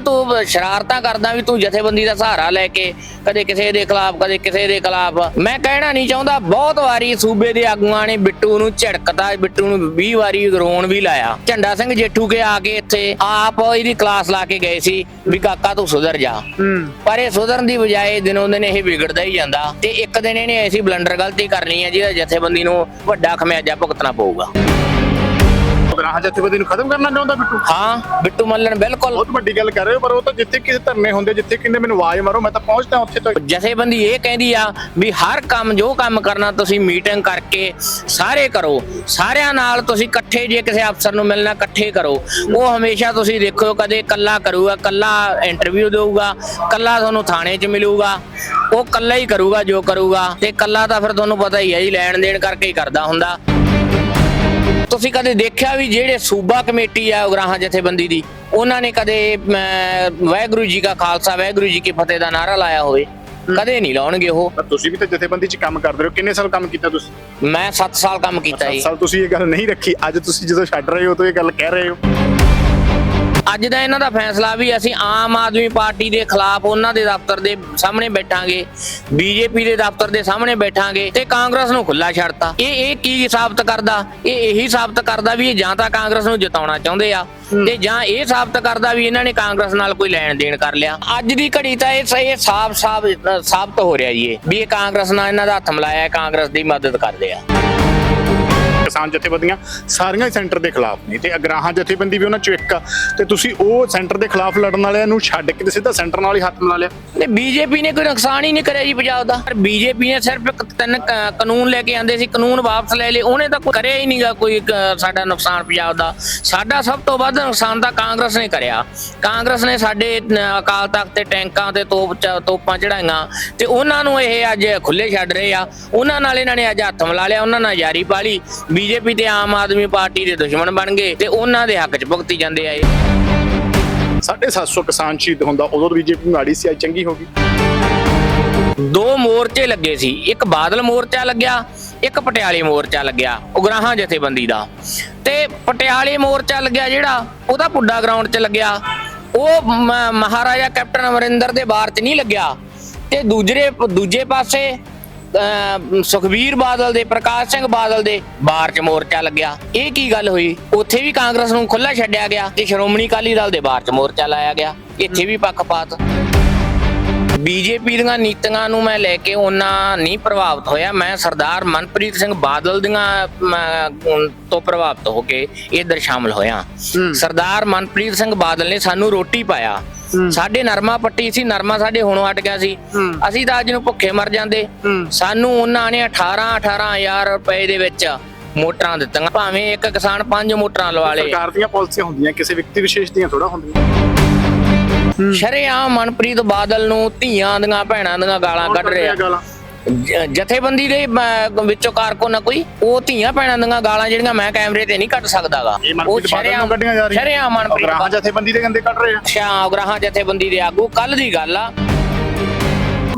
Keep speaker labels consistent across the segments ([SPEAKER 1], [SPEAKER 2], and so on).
[SPEAKER 1] ਤੂੰ ਸ਼ਰਾਰਤਾਂ ਕਰਦਾ ਵੀ ਤੂੰ ਜਥੇਬੰਦੀ ਦਾ ਸਹਾਰਾ ਲੈ ਕੇ ਕਦੇ ਕਿਸੇ ਦੇ ਖਿਲਾਫ ਕਦੇ ਕਿਸੇ ਦੇ ਖਿਲਾਫ। ਮੈਂ ਕਹਿਣਾ ਨਹੀਂ ਚਾਹੁੰਦਾ ਬਹੁਤ ਵਾਰੀ ਸੂਬੇ ਦੇ ਆਗੂਆਂ ਨੇ ਬਿੱਟੂ ਨੂੰ ਝੜਕਦਾ ਬਿੱਟੂ ਨੂੰ 20 ਵਾਰੀ ਰੋਣ ਵੀ ਲਾਇਆ। ਝੰਡਾ ਸਿੰਘ ਜੇਠੂ ਕੇ ਆ ਕੇ ਇੱਥੇ ਆਪ ਇਹਦੀ ਕਲਾਸ ਲਾ ਕੇ ਗਏ ਸੀ ਵੀ ਕਾਕਾ ਤੂੰ ਸੁਧਰ ਜਾ। ਪਰ ਇਹ ਸੁਧਰਨ ਦੀ ਬਜਾਏ ਦਿਨੋਂ ਦਿਨ ਇਹ ਵਿਗੜਦਾ ਹੀ ਜਾਂਦਾ। ਤੇ ਇੱਕ ਦਿਨ ਇਹਨੇ ਐਸੀ ਬਲੰਡਰ ਗਲਤੀ ਕਰਨੀ ਹੈ ਜਿਹਦਾ ਜਥੇਬੰਦੀ ਨੂੰ ਵੱਡਾ ਖਮਿਆਜਾ ਭੁਗਤਣਾ ਪਊਗਾ।
[SPEAKER 2] ਉਗਰਾਹਾਂ ਜਥੇਬੰਦੀ ਨੂੰ ਖਤਮ ਕਰਨਾ ਚਾਹੁੰਦਾ ਬਿੱਟੂ?
[SPEAKER 1] ਹਾਂ ਬਿੱਟੂ ਮੱਲਣ ਬਿਲਕੁਲ।
[SPEAKER 2] ਬਹੁਤ ਵੱਡੀ ਗੱਲ ਕਰ ਰਹੇ ਹੋ ਪਰ ਉਹ ਤਾਂ ਜਿੱਥੇ ਕਿਸੇ ਧਰਨੇ ਹੁੰਦੇ ਜਿੱਥੇ ਕਿੰਨੇ ਮੈਨੂੰ ਆਵਾਜ਼ ਮਾਰੋ ਮੈਂ ਤਾਂ ਪਹੁੰਚਦਾ ਉੱਥੇ ਤੱਕ।
[SPEAKER 1] ਜਥੇਬੰਦੀ ਇਹ ਕਹਿੰਦੀ ਆ ਵੀ ਹਰ ਕੰਮ ਜੋ ਕੰਮ ਕਰਨਾ ਤੁਸੀਂ ਮੀਟਿੰਗ ਕਰਕੇ ਸਾਰੇ ਕਰੋ। ਸਾਰਿਆਂ ਨਾਲ ਤੁਸੀਂ ਇਕੱਠੇ ਜੇ ਕਿਸੇ ਅਫਸਰ ਨੂੰ ਮਿਲਣਾ ਇਕੱਠੇ ਕਰੋ। ਉਹ ਹਮੇਸ਼ਾ ਤੁਸੀਂ ਦੇਖੋ ਕਦੇ ਕੱਲਾ ਕਰੂਗਾ ਕੱਲਾ ਇੰਟਰਵਿਊ ਦੇਊਗਾ ਕੱਲਾ ਤੁਹਾਨੂੰ ਥਾਣੇ 'ਚ ਮਿਲੂਗਾ। ਉਹ ਕੱਲਾ ਹੀ ਕਰੂਗਾ ਜੋ ਕਰੂਗਾ ਤੇ ਕੱਲਾ ਤਾਂ ਫਿਰ ਤੁਹਾਨੂੰ ਪਤਾ ਹੀ ਹੈ ਜੀ ਲੈਣ ਦੇਣ ਕਰਕੇ ਹੀ ਕਰਦਾ ਹੁੰਦਾ। ਤੁਸੀਂ ਕਦੇ ਦੇਖਿਆ ਵੀ ਜਿਹੜੇ ਸੂਬਾ ਕਮੇਟੀ ਆ ਉਗਰਾਹਾਂ ਜਥੇਬੰਦੀ ਦੀ ਉਹਨਾਂ ਨੇ ਕਦੇ ਵਾਹਿਗੁਰੂ ਜੀ ਕਾ ਖਾਲਸਾ ਵਾਹਿਗੁਰੂ ਜੀ ਕੀ ਫਤਿਹ ਦਾ ਨਾਰਾ ਲਾਇਆ ਹੋਵੇ? ਕਦੇ ਨਹੀਂ ਲਾਉਣਗੇ ਉਹ।
[SPEAKER 2] ਤੁਸੀਂ ਵੀ ਤਾਂ ਜਥੇਬੰਦੀ 'ਚ ਕੰਮ ਕਰਦੇ ਹੋ। ਕਿੰਨੇ ਸਾਲ ਕੰਮ ਕੀਤਾ ਤੁਸੀਂ?
[SPEAKER 1] ਮੈਂ 7 ਸਾਲ ਕੰਮ ਕੀਤਾ ਜੀ।
[SPEAKER 2] ਸਾਲ ਤੁਸੀਂ ਇਹ ਗੱਲ ਨਹੀਂ ਰੱਖੀ। ਅੱਜ ਤੁਸੀਂ ਜਦੋਂ ਛੱਡ ਰਹੇ ਹੋ ਤਾਂ ਇਹ ਗੱਲ ਕਹਿ ਰਹੇ ਹੋ।
[SPEAKER 1] ਅੱਜ ਦਾ ਇਹਨਾਂ ਦਾ ਫੈਸਲਾ ਵੀ ਅਸੀਂ ਆਮ ਆਦਮੀ ਪਾਰਟੀ ਦੇ ਖਿਲਾਫ ਉਹਨਾਂ ਦੇ ਦਫ਼ਤਰ ਦੇ ਸਾਹਮਣੇ ਬੈਠਾਂਗੇ ਬੀਜੇਪੀ ਦੇ ਦਫ਼ਤਰ ਦੇ ਸਾਹਮਣੇ ਬੈਠਾਂਗੇ ਤੇ ਕਾਂਗਰਸ ਨੂੰ ਖੁੱਲਾ ਛੱਡਤਾ। ਇਹ ਇਹ ਕੀ ਸਾਬਤ ਕਰਦਾ? ਇਹ ਇਹੀ ਸਾਬਤ ਕਰਦਾ ਵੀ ਇਹ ਜਾਂ ਤਾਂ ਕਾਂਗਰਸ ਨੂੰ ਜਿਤਾਉਣਾ ਚਾਹੁੰਦੇ ਆ ਤੇ ਜਾਂ ਇਹ ਸਾਬਤ ਕਰਦਾ ਵੀ ਇਹਨਾਂ ਨੇ ਕਾਂਗਰਸ ਨਾਲ ਕੋਈ ਲੈਣ ਦੇਣ ਕਰ ਲਿਆ। ਅੱਜ ਦੀ ਘੜੀ ਤਾਂ ਇਹ ਇਹ ਸਾਫ਼ ਸਾਫ਼ ਸਾਬਤ ਹੋ ਰਿਹਾ ਜੀ ਇਹ ਵੀ ਇਹ ਕਾਂਗਰਸ ਨਾਲ ਇਹਨਾਂ ਦਾ ਹੱਥ ਮਿਲਾਇਆ ਕਾਂਗਰਸ ਦੀ ਮਦਦ ਕਰਦੇ ਆ।
[SPEAKER 2] ਕਿਸਾਨ ਜਥੇਬੰਦੀਆਂ ਸਾਰੀਆਂ ਹੀ ਸੈਂਟਰ ਦੇ ਖਿਲਾਫ ਨੇ ਤੇ ਅਗਰਾਹਾਂ ਜਥੇਬੰਦੀ ਵੀ ਉਹਨਾਂ ਚੋਂ ਇੱਕ ਆ। ਤੇ ਤੁਸੀਂ ਉਹ ਸੈਂਟਰ ਦੇ ਖਿਲਾਫ ਲੜਨ ਵਾਲਿਆਂ ਨੂੰ ਛੱਡ ਕੇ ਸਿੱਧਾ ਸੈਂਟਰ ਨਾਲ ਹੀ ਹੱਥ ਮਿਲਾ ਲਿਆ।
[SPEAKER 1] ਨੇ ਬੀਜੇਪੀ ਨੇ ਕੋਈ ਨੁਕਸਾਨ ਹੀ ਨਹੀਂ ਕਰਿਆ ਜੀ ਪੰਜਾਬ ਦਾ। ਪਰ ਬੀਜੇਪੀ ਨੇ ਸਿਰਫ ਇੱਕ ਤਿੰਨ ਕਾਨੂੰਨ ਲੈ ਕੇ ਆਂਦੇ ਸੀ, ਕਾਨੂੰਨ ਵਾਪਸ ਲੈ ਲਏ। ਉਹਨੇ ਤਾਂ ਕਰਿਆ ਹੀ ਨਹੀਂਗਾ ਕੋਈ ਸਾਡਾ ਨੁਕਸਾਨ ਪੰਜਾਬ ਦਾ। ਸਾਡਾ ਸਭ ਤੋਂ ਵੱਧ ਨੁਕਸਾਨ ਤਾਂ ਕਾਂਗਰਸ ਨੇ ਕਰਿਆ। ਕਾਂਗਰਸ ਨੇ ਸਾਡੇ ਅਕਾਲ ਤਖਤ ਤੇ ਟੈਂਕਾਂ ਤੇ ਤੋਪ ਤੋਪਾਂ ਚੜਾਈਆਂ ਤੇ ਉਹਨਾਂ ਨੂੰ ਇਹ ਅੱਜ ਖੁੱਲੇ ਛੱਡ ਰਹੇ ਆ। ਉਹਨਾਂ ਨਾਲ ਇਹਨਾਂ ਨੇ ਅੱਜ ਹੱਥ ਮਿਲਾ ਲਿਆ, ਉਹਨਾਂ ਨਾਲ ਯਾਰੀ ਪਾਲੀ ਬੀਜੇਪੀ ਤੇ ਆਮ ਆਦਮੀ ਪਾਰਟੀ ਦੇ ਦੁਸ਼ਮਣ ਬਣ ਗਏ ਤੇ ਉਹਨਾਂ ਦੇ ਹੱਕ 'ਚ ਭੁਗਤੀ ਜਾਂਦੇ ਆ ਇਹ
[SPEAKER 2] 750 ਕਿਸਾਨ ਸ਼ਹੀਦ ਹੁੰਦਾ ਉਦੋਂ ਬੀਜੇਪੀ ਮਾੜੀ ਸੀ ਅੱਜ ਚੰਗੀ ਹੋ ਗਈ।
[SPEAKER 1] ਦੋ ਮੋਰਚੇ ਲੱਗੇ ਸੀ ਇੱਕ ਬਾਦਲ ਮੋਰਚਾ ਲੱਗਿਆ ਇੱਕ ਪਟਿਆਲੇ ਮੋਰਚਾ ਲੱਗਿਆ ਉਗਰਾਹਾਂ ਜਥੇਬੰਦੀ ਦਾ। ਤੇ ਪਟਿਆਲੇ ਮੋਰਚਾ ਲੱਗਿਆ ਜਿਹੜਾ ਉਹਦਾ ਪੁੱਡਾ ਗਰਾਊਂਡ 'ਚ ਲੱਗਿਆ। ਉਹ ਮਹਾਰਾਜਾ ਕੈਪਟਨ ਅਮਰਿੰਦਰ ਦੇ ਬਾਰ 'ਚ ਨਹੀਂ ਲੱਗਿਆ। ਤੇ ਦੂਜੇ ਦੂਜੇ ਪਾਸੇ ਅਮ ਸੁਖਬੀਰ ਬਾਦਲ ਦੇ, ਪ੍ਰਕਾਸ਼ ਸਿੰਘ ਬਾਦਲ ਦੇ ਬਾਰ 'ਚ ਮੋਰਚਾ ਲੱਗਿਆ। ਇਹ ਕੀ ਗੱਲ ਹੋਈ? ਉੱਥੇ ਵੀ ਕਾਂਗਰਸ ਨੂੰ ਖੁੱਲਾ ਛੱਡਿਆ ਗਿਆ ਤੇ ਸ਼੍ਰੋਮਣੀ ਅਕਾਲੀ ਦਲ ਦੇ ਬਾਰ 'ਚ ਮੋਰਚਾ ਲਾਇਆ ਗਿਆ। ਇੱਥੇ ਵੀ ਪੱਖਪਾਤ। ਬੀਜੇਪੀ ਦੀਆਂ ਨੀਤੀਆਂ ਨੂੰ ਮੈਂ ਲੈ ਕੇ ਉਹਨਾਂ ਨਹੀਂ ਪ੍ਰਭਾਵਿਤ ਹੋਇਆ। ਮੈਂ ਸਰਦਾਰ ਮਨਪ੍ਰੀਤ ਸਿੰਘ ਬਾਦਲ ਦੀਆਂ ਤੋਂ ਪ੍ਰਭਾਵਿਤ ਹੋ ਕੇ ਇੱਧਰ ਸ਼ਾਮਲ ਹੋਇਆ। ਸਰਦਾਰ ਮਨਪ੍ਰੀਤ ਸਿੰਘ ਬਾਦਲ ਨੇ ਸਾਨੂੰ ਰੋਟੀ ਪਾਇਆ। ਸਾਡੇ ਨਰਮਾ ਪੱਟੀ ਸੀ ਨਰਮਾ ਸਾਡੇ ਹੁਣੋਂ ਹਟ ਗਿਆ ਸੀ। ਅਸੀਂ ਤਾਂ ਅੱਜ ਨੂੰ ਭੁੱਖੇ ਮਰ ਜਾਂਦੇ। ਸਾਨੂੰ ਉਹਨਾਂ ਨੇ 18 18000 ਰੁਪਏ ਦੇ ਵਿੱਚ ਮੋਟਰਾਂ ਦਿੱਤੀਆਂ। ਭਾਵੇਂ ਇੱਕ ਕਿਸਾਨ ਪੰਜ ਮੋਟਰਾਂ ਲਵਾ ਲੇ।
[SPEAKER 2] ਸਰਕਾਰ ਦੀਆਂ ਪਾਲਿਸੀਆਂ ਹੁੰਦੀਆਂ ਕਿਸੇ ਵਿਅਕਤੀ ਵਿਸ਼ੇਸ਼ ਦੀਆਂ ਥੋੜਾ ਹੁੰਦੀਆਂ।
[SPEAKER 1] ਸ਼ਰੇਆਮ ਮਨਪ੍ਰੀਤ ਬਾਦਲ ਨੂੰ ਧੀਆਂ ਦੀਆਂ ਭੈਣਾਂ ਦੀਆਂ ਗਾਲਾਂ ਕੱਢ ਰਿਹਾ। ਜਥੇਬੰਦੀ ਦੇ ਵਿੱਚੋਂ ਕਾਰਕੁਨ ਆ ਕੋਈ ਉਹ ਧੀਆਂ ਭੈਣਾਂ ਦੀਆਂ ਗਾਲਾਂ ਜਿਹੜੀਆਂ ਮੈਂ ਕੈਮਰੇ ਤੇ ਨਹੀਂ ਕੱਢ ਸਕਦਾਗਾ।
[SPEAKER 2] ਬਾਦਲ ਨੂੰ ਕੱਢੀਆਂ ਜਾ ਰਹੀਆਂ।
[SPEAKER 1] ਸ਼ਰਿਆਮ ਮਨਪ੍ਰੀਤ
[SPEAKER 2] ਜਥੇਬੰਦੀ ਦੇ ਗੰਦੇ ਕੱਢ ਰਹੇ ਆ।
[SPEAKER 1] ਸ਼ਾਹ ਉਗਰਾਹਾਂ ਜਥੇਬੰਦੀ ਦੇ ਆਗੂ ਕੱਲ ਦੀ ਗੱਲ ਆ।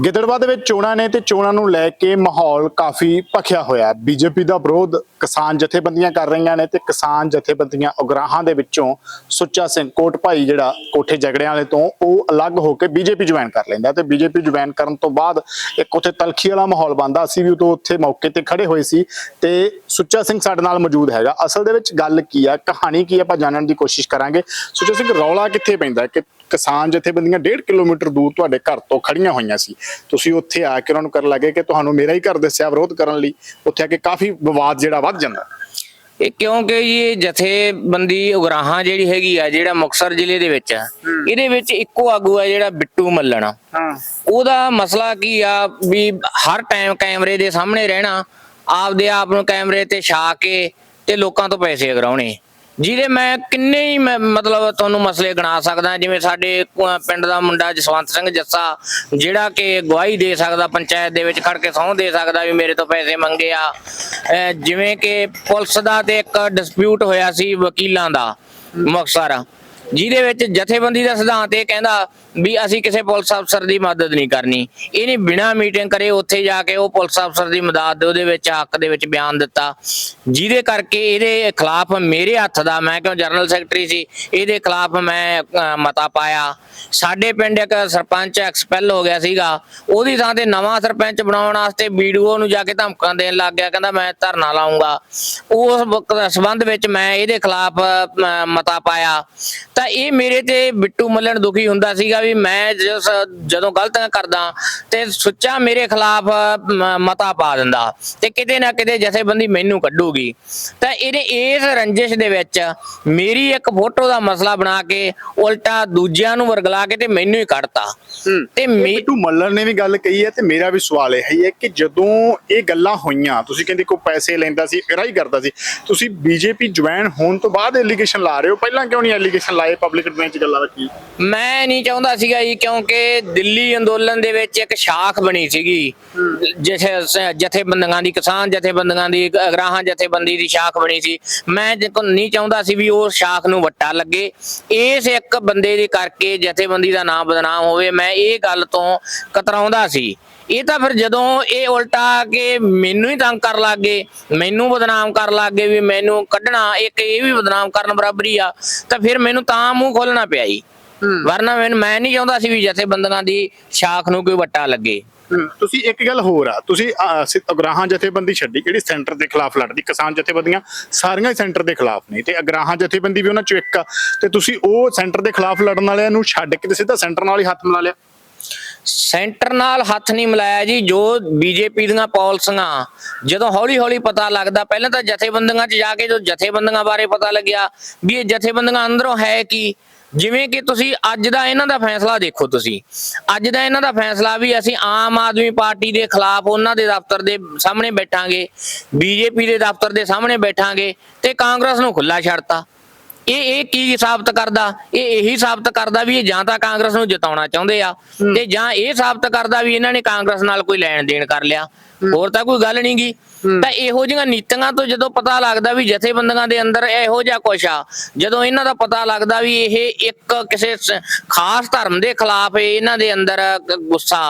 [SPEAKER 2] ਗਿੱਦੜਵਾ ਦੇ ਵਿੱਚ ਚੋਣਾਂ ਨੇ ਤੇ ਚੋਣਾਂ ਨੂੰ ਲੈ ਕੇ ਮਾਹੌਲ ਕਾਫੀ ਭਖਿਆ ਹੋਇਆ ਹੈ। ਬੀਜੇਪੀ ਦਾ ਵਿਰੋਧ ਕਿਸਾਨ ਜਥੇਬੰਦੀਆਂ ਕਰ ਰਹੀਆਂ ਨੇ ਤੇ ਕਿਸਾਨ ਜਥੇਬੰਦੀਆਂ ਉਗਰਾਹਾਂ ਦੇ ਵਿੱਚੋਂ ਸੁੱਚਾ ਸਿੰਘ ਕੋਟ ਭਾਈ ਜਿਹੜਾ ਕੋਠੇ ਜਗੜਿਆਂ ਵਾਲੇ ਤੋਂ ਉਹ ਅਲੱਗ ਹੋ ਕੇ ਬੀਜੇਪੀ ਜੁਆਇਨ ਕਰ ਲੈਂਦਾ ਤੇ ਬੀਜੇਪੀ ਜੁਆਇਨ ਕਰਨ ਤੋਂ ਬਾਅਦ ਇੱਕ ਉੱਥੇ ਤਲਖੀ ਵਾਲਾ ਮਾਹੌਲ ਬਣਦਾ ਅਸੀਂ ਵੀ ਉਦੋਂ ਉੱਥੇ ਮੌਕੇ ਤੇ ਖੜੇ ਹੋਏ ਸੀ ਤੇ ਸੁੱਚਾ ਸਿੰਘ ਸਾਡੇ ਨਾਲ ਮੌਜੂਦ ਹੈਗਾ। ਅਸਲ ਦੇ ਵਿੱਚ ਗੱਲ ਕੀ ਆ, ਕਹਾਣੀ ਕੀ ਆ, ਆਪਾਂ ਜਾਣਨ ਦੀ ਕੋਸ਼ਿਸ਼ ਕਰਾਂਗੇ। ਸੁੱਚਾ ਸਿੰਘ ਰੌਲਾ ਕਿੱਥੇ ਪੈਂਦਾ ਕਿ ਕਿਸਾਨ ਜਥੇਬੰਦੀਆਂ 1.5 ਕਿਲੋਮੀਟਰ ਦੂਰ ਤੁਹਾਡੇ ਘਰ ਤੋਂ ਖੜੀਆਂ ਹੋਈਆਂ ਸੀ। ਤੁਸੀਂ ਉੱਥੇ ਆ ਕੇ ਉਹਨਾਂ ਨੂੰ ਕਰਨ ਲੱਗੇ ਕਿ ਤੁਹਾਨੂੰ ਮੇਰਾ ਹੀ ਘਰ ਦੱਸਿਆ ਵਿਰੋਧ ਕਰਨ ਲਈ ਉੱਥੇ ਆ ਕੇ ਕਾਫੀ ਵਿਵਾਦ ਜਿਹੜਾ ਵੱਧ ਜਾਂਦਾ।
[SPEAKER 1] ਇਹ ਕਿਉਂਕਿ ਇਹ ਜਥੇਬੰਦੀ ਉਗਰਾਹਾਂ ਜਿਹੜੀ ਹੈਗੀ ਆ ਜਿਹੜਾ ਮੁਕਸਰ ਜ਼ਿਲ੍ਹੇ ਦੇ ਵਿੱਚ ਆ ਇਹਦੇ ਵਿੱਚ ਇੱਕੋ ਆਗੂ ਆ ਜਿਹੜਾ ਬਿੱਟੂ ਮੱਲਣ।
[SPEAKER 2] ਹਾਂ।
[SPEAKER 1] ਉਹਦਾ ਮਸਲਾ ਕੀ ਆ ਵੀ ਹਰ ਟਾਈਮ ਕੈਮਰੇ ਦੇ ਸਾਹਮਣੇ ਰਹਿਣਾ ਆਪਦੇ ਆਪ ਨੂੰ ਕੈਮਰੇ ਤੇ ਛਾ ਕੇ ਤੇ ਲੋਕਾਂ ਤੋਂ ਪੈਸੇ ਕਰਾਉਣੇ ਜਿਹਦੇ ਮੈਂ ਕਿੰਨੇ ਹੀ ਮਤਲਬ ਤੁਹਾਨੂੰ ਮਸਲੇ ਗਿਣਾ ਸਕਦਾ, ਜਿਵੇਂ ਸਾਡੇ ਪਿੰਡ ਦਾ ਮੁੰਡਾ ਜਸਵੰਤ ਸਿੰਘ ਜੱਸਾ, ਜਿਹੜਾ ਕਿ ਗਵਾਹੀ ਦੇ ਸਕਦਾ, ਪੰਚਾਇਤ ਦੇ ਵਿੱਚ ਖੜ ਕੇ ਸਹੁੰ ਦੇ ਸਕਦਾ ਵੀ ਮੇਰੇ ਤੋਂ ਪੈਸੇ ਮੰਗੇ ਆ। ਜਿਵੇਂ ਕਿ ਪੁਲਿਸ ਦਾ ਤੇ ਇੱਕ ਡਿਸਪਿਊਟ ਹੋਇਆ ਸੀ ਵਕੀਲਾਂ ਦਾ ਮੁਕਤਸਰ, ਜਿਹਦੇ ਵਿੱਚ ਜਥੇਬੰਦੀ ਦਾ ਸਿਧਾਂਤ ਇਹ ਕਹਿੰਦਾ ਵੀ ਅਸੀਂ ਕਿਸੇ ਪੁਲਿਸ ਅਫਸਰ ਦੀ ਮਦਦ ਨਹੀਂ ਕਰਨੀ। ਇਹਨੇ ਬਿਨਾਂ ਮੀਟਿੰਗ ਕਰੇ ਉੱਥੇ ਜਾ ਕੇ ਉਹ ਪੁਲਿਸ ਅਫਸਰ ਦੀ ਮਦਦ ਦੇ ਉਹਦੇ ਵਿੱਚ, ਹੱਕ ਦੇ ਵਿੱਚ ਬਿਆਨ ਦਿੱਤਾ। ਜਿਹਦੇ ਕਰਕੇ ਇਹਦੇ ਖਿਲਾਫ ਮੇਰੇ ਹੱਥ ਦਾ, ਮੈਂ ਕਿਉਂ ਜਨਰਲ ਸੈਕਟਰੀ ਸੀ, ਇਹਦੇ ਖਿਲਾਫ ਮੈਂ ਮਤਾ ਪਾਇਆ। ਸਾਡੇ ਪਿੰਡ ਇੱਕ ਸਰਪੰਚ ਐਕਸਪੈਲ ਹੋ ਗਿਆ ਸੀਗਾ। ਉਹਦੀ ਥਾਂ ਤੇ ਨਵਾਂ ਸਰਪੰਚ ਬਣਾਉਣ ਵਾਸਤੇ ਵੀਡੀਓ ਨੂੰ ਜਾ ਕੇ ਧਮਕਾਂ ਦੇਣ ਲੱਗ ਗਿਆ, ਕਹਿੰਦਾ ਮੈਂ ਧਰਨਾ ਲਾਉਂਗਾ ਉਸ ਵਕਤ ਸੰਬੰਧ ਵਿੱਚ ਮੈਂ ਇਹਦੇ ਖਿਲਾਫ ਮਤਾ ਪਾਇਆ। ਤਾਂ ਇਹ ਮੇਰੇ ਤੇ ਬਿੱਟੂ ਮੱਲਣ ਦੁਖੀ ਹੁੰਦਾ ਸੀਗਾ ਵੀ ਮੈਂ ਜਦੋਂ ਗਲਤੀਆਂ ਕਰਦਾ ਤੇ ਸੁੱਚਾ ਮੇਰੇ ਖਿਲਾਫ ਮਤਾ ਪਾ ਦਿੰਦਾ ਤੇ ਕਿਤੇ ਨਾ ਕਿਤੇ ਜਥੇਬੰਦੀ ਮੈਨੂੰ ਕੱਢੂਗੀ। ਤਾਂ ਇਹਨੇ ਇਸ ਰੰਜਿਸ਼ ਦੇ ਵਿੱਚ ਮੇਰੀ ਇੱਕ ਫੋਟੋ ਦਾ ਮਸਲਾ ਬਣਾ ਕੇ ਉਲਟਾ ਦੂਜਿਆਂ ਨੂੰ ਵਰਗਲਾ ਕੇ ਤੇ ਮੈਨੂੰ ਹੀ ਕੱਢਤਾ। ਤੇ ਮੇ-
[SPEAKER 2] ਬਿੱਟੂ ਮੱਲਰ ਨੇ ਵੀ ਗੱਲ ਕਹੀ ਹੈ ਤੇ ਮੇਰਾ ਵੀ ਸਵਾਲ ਇਹ ਹੀ ਹੈ ਕਿ ਜਦੋਂ ਇਹ ਗੱਲਾਂ ਹੋਈਆਂ ਤੁਸੀਂ ਕਹਿੰਦੇ ਕੋਈ ਪੈਸੇ ਲੈਂਦਾ ਸੀ ਗਰਾਈ ਕਰਦਾ ਸੀ। ਤੁਸੀਂ ਬੀਜੇਪੀ ਜੁਆਇਨ ਹੋਣ ਤੋਂ ਬਾਅਦ ਐਲੀਗੇਸ਼ਨ ਲਾ ਰਹੇ ਹੋ? ਪਹਿਲਾਂ ਕਿਉਂ ਨਹੀਂ ਐਲੀਗੇਸ਼ਨ ਲਾਏ ਪਬਲਿਕ ਡੋਮੇਨ 'ਚ ਗੱਲਾਂ ਰੱਖੀ?
[SPEAKER 1] ਮੈਂ ਨਹੀਂ ਚਾਹੁੰਦਾ ਸੀਗਾ ਜੀ ਕਿਉਂਕਿ ਦਿੱਲੀ ਅੰਦੋਲਨ ਦੇ ਵਿੱਚ ਇੱਕ ਸ਼ਾਖ ਬਣੀ ਸੀਗੀ। ਜਿਥੇ ਜਥੇਬੰਦੀਆਂ ਦੀ, ਕਿਸਾਨ ਜਥੇਬੰਦੀਆਂ ਦੀ ਅਗਰਾਹਾਂ ਜਥੇਬੰਦੀ ਦੀ ਸ਼ਾਖ ਬਣੀ ਸੀ। ਮੈਂ ਨਹੀਂ ਚਾਹੁੰਦਾ ਸੀ ਵੀ ਉਹ ਸ਼ਾਖ ਨੂੰ ਵੱਟਾ ਲੱਗੇ। ਇਸ ਇੱਕ ਬੰਦੇ ਦੇ ਕਰਕੇ ਜਥੇਬੰਦੀ ਦਾ ਨਾਮ ਬਦਨਾਮ ਹੋਵੇ, ਮੈਂ ਇਹ ਗੱਲ ਤੋਂ ਕਤਰਾਉਂਦਾ ਸੀ। ਇਹ ਤਾਂ ਫਿਰ ਜਦੋਂ ਇਹ ਉਲਟਾ ਕੇ ਮੈਨੂੰ ਹੀ ਤੰਗ ਕਰ ਲੱਗੇ, ਮੈਨੂੰ ਬਦਨਾਮ ਕਰ ਲੱਗੇ ਵੀ ਮੈਨੂੰ ਕੱਢਣਾ, ਇੱਕ ਇਹ ਵੀ ਬਦਨਾਮ ਕਰਨ ਬਰਾਬਰੀ ਆ, ਤਾਂ ਫਿਰ ਮੈਨੂੰ ਤਾਂ ਮੂੰਹ ਖੋਲਣਾ ਪਿਆ ਜੀ। ਵਰਨਾ ਮੈਨੂੰ ਮੈਂ ਨਹੀਂ ਚਾਹੁੰਦਾ ਸੀ ਵੀ ਜਥੇਬੰਦੀਆਂ ਦੀ ਸ਼ਾਖ ਨੂੰ ਕੋਈ ਵੱਟਾ ਲੱਗੇ।
[SPEAKER 2] ਤੁਸੀਂ ਇੱਕ ਗੱਲ ਹੋਰ ਆ। ਤੁਸੀਂ ਅਗਰਾਹਾਂ ਜਥੇਬੰਦੀ ਛੱਡੀ ਜਿਹੜੀ ਸੈਂਟਰ ਦੇ ਖਿਲਾਫ ਲੜਦੀ ਕਿਸਾਨ ਜਥੇਬੰਦੀਆਂ ਸਾਰੀਆਂ ਹੀ ਸੈਂਟਰ ਦੇ ਖਿਲਾਫ ਨੇ ਤੇ ਅਗਰਾਹਾਂ ਜਥੇਬੰਦੀ ਵੀ ਉਹਨਾਂ ਚੋਂ ਇੱਕ ਆ। ਤੇ ਤੁਸੀਂ ਉਹ ਸੈਂਟਰ ਦੇ ਖਿਲਾਫ ਲੜਨ ਵਾਲਿਆਂ ਨੂੰ ਛੱਡ ਕੇ ਸਿੱਧਾ ਸੈਂਟਰ ਨਾਲ ਹੀ ਹੱਥ ਮਿਲਾ ਲਿਆ?
[SPEAKER 1] ਸੈਂਟਰ ਨਾਲ ਹੱਥ ਨਹੀਂ ਮਿਲਾਇਆ ਜੀ ਜੋ ਬੀਜੇਪੀ ਦੀਆਂ ਪਾਲਿਸੀਆਂ ਜਦੋਂ ਹੌਲੀ ਹੌਲੀ ਪਤਾ ਲੱਗਦਾ ਪਹਿਲਾਂ ਤਾਂ ਜਥੇਬੰਦੀਆਂ 'ਚ ਜਾ ਕੇ ਜੋ ਜਥੇਬੰਦੀਆਂ ਬਾਰੇ ਪਤਾ ਲੱਗਿਆ ਵੀ ਇਹ ਜਥੇਬੰਦੀਆਂ ਅੰਦਰੋਂ ਹੈ ਕੀ? ਜਿਵੇਂ ਕਿ ਤੁਸੀਂ ਅੱਜ ਦਾ ਇਹਨਾਂ ਦਾ ਫੈਸਲਾ ਦੇਖੋ ਤੁਸੀਂ। ਅੱਜ ਦਾ ਇਹਨਾਂ ਦਾ ਫੈਸਲਾ ਵੀ ਅਸੀਂ ਆਮ ਆਦਮੀ ਪਾਰਟੀ ਦੇ ਖਿਲਾਫ ਉਹਨਾਂ ਦੇ ਦਫ਼ਤਰ ਦੇ ਸਾਹਮਣੇ ਬੈਠਾਂਗੇ, ਬੀਜੇਪੀ ਦੇ ਦਫ਼ਤਰ ਦੇ ਸਾਹਮਣੇ ਬੈਠਾਂਗੇ ਤੇ ਕਾਂਗਰਸ ਨੂੰ ਖੁੱਲਾ ਛੱਡਤਾ ਇਹ ਇਹ ਕੀ ਸਾਬਤ ਕਰਦਾ? ਇਹ ਇਹੀ ਸਾਬਤ ਕਰਦਾ ਵੀ ਇਹ ਜਾਂ ਤਾਂ ਕਾਂਗਰਸ ਨੂੰ ਜਿਤਾਉਣਾ ਚਾਹੁੰਦੇ ਆ ਤੇ ਜਾਂ ਇਹ ਸਾਬਤ ਕਰਦਾ ਵੀ ਇਹਨਾਂ ਨੇ ਕਾਂਗਰਸ ਨਾਲ ਕੋਈ ਲੈਣ ਦੇਣ ਕਰ ਲਿਆ। ਹੋਰ ਤਾਂ ਕੋਈ ਗੱਲ ਨਹੀਂਗੀ ਤਾਂ ਇਹੋ ਜਿਹੀਆਂ ਨੀਤੀਆਂ ਤੋਂ ਜਦੋਂ ਪਤਾ ਲੱਗਦਾ ਵੀ ਜਥੇਬੰਦੀਆਂ ਦੇ ਅੰਦਰ ਇਹੋ ਜਿਹਾ ਕੁਛ ਆ ਜਦੋਂ ਇਹਨਾਂ ਦਾ ਪਤਾ ਲੱਗਦਾ ਵੀ ਇਹ ਇੱਕ ਕਿਸੇ ਖਾਸ ਧਰਮ ਦੇ ਖਿਲਾਫ ਇਹਨਾਂ ਦੇ ਅੰਦਰ ਗੁੱਸਾ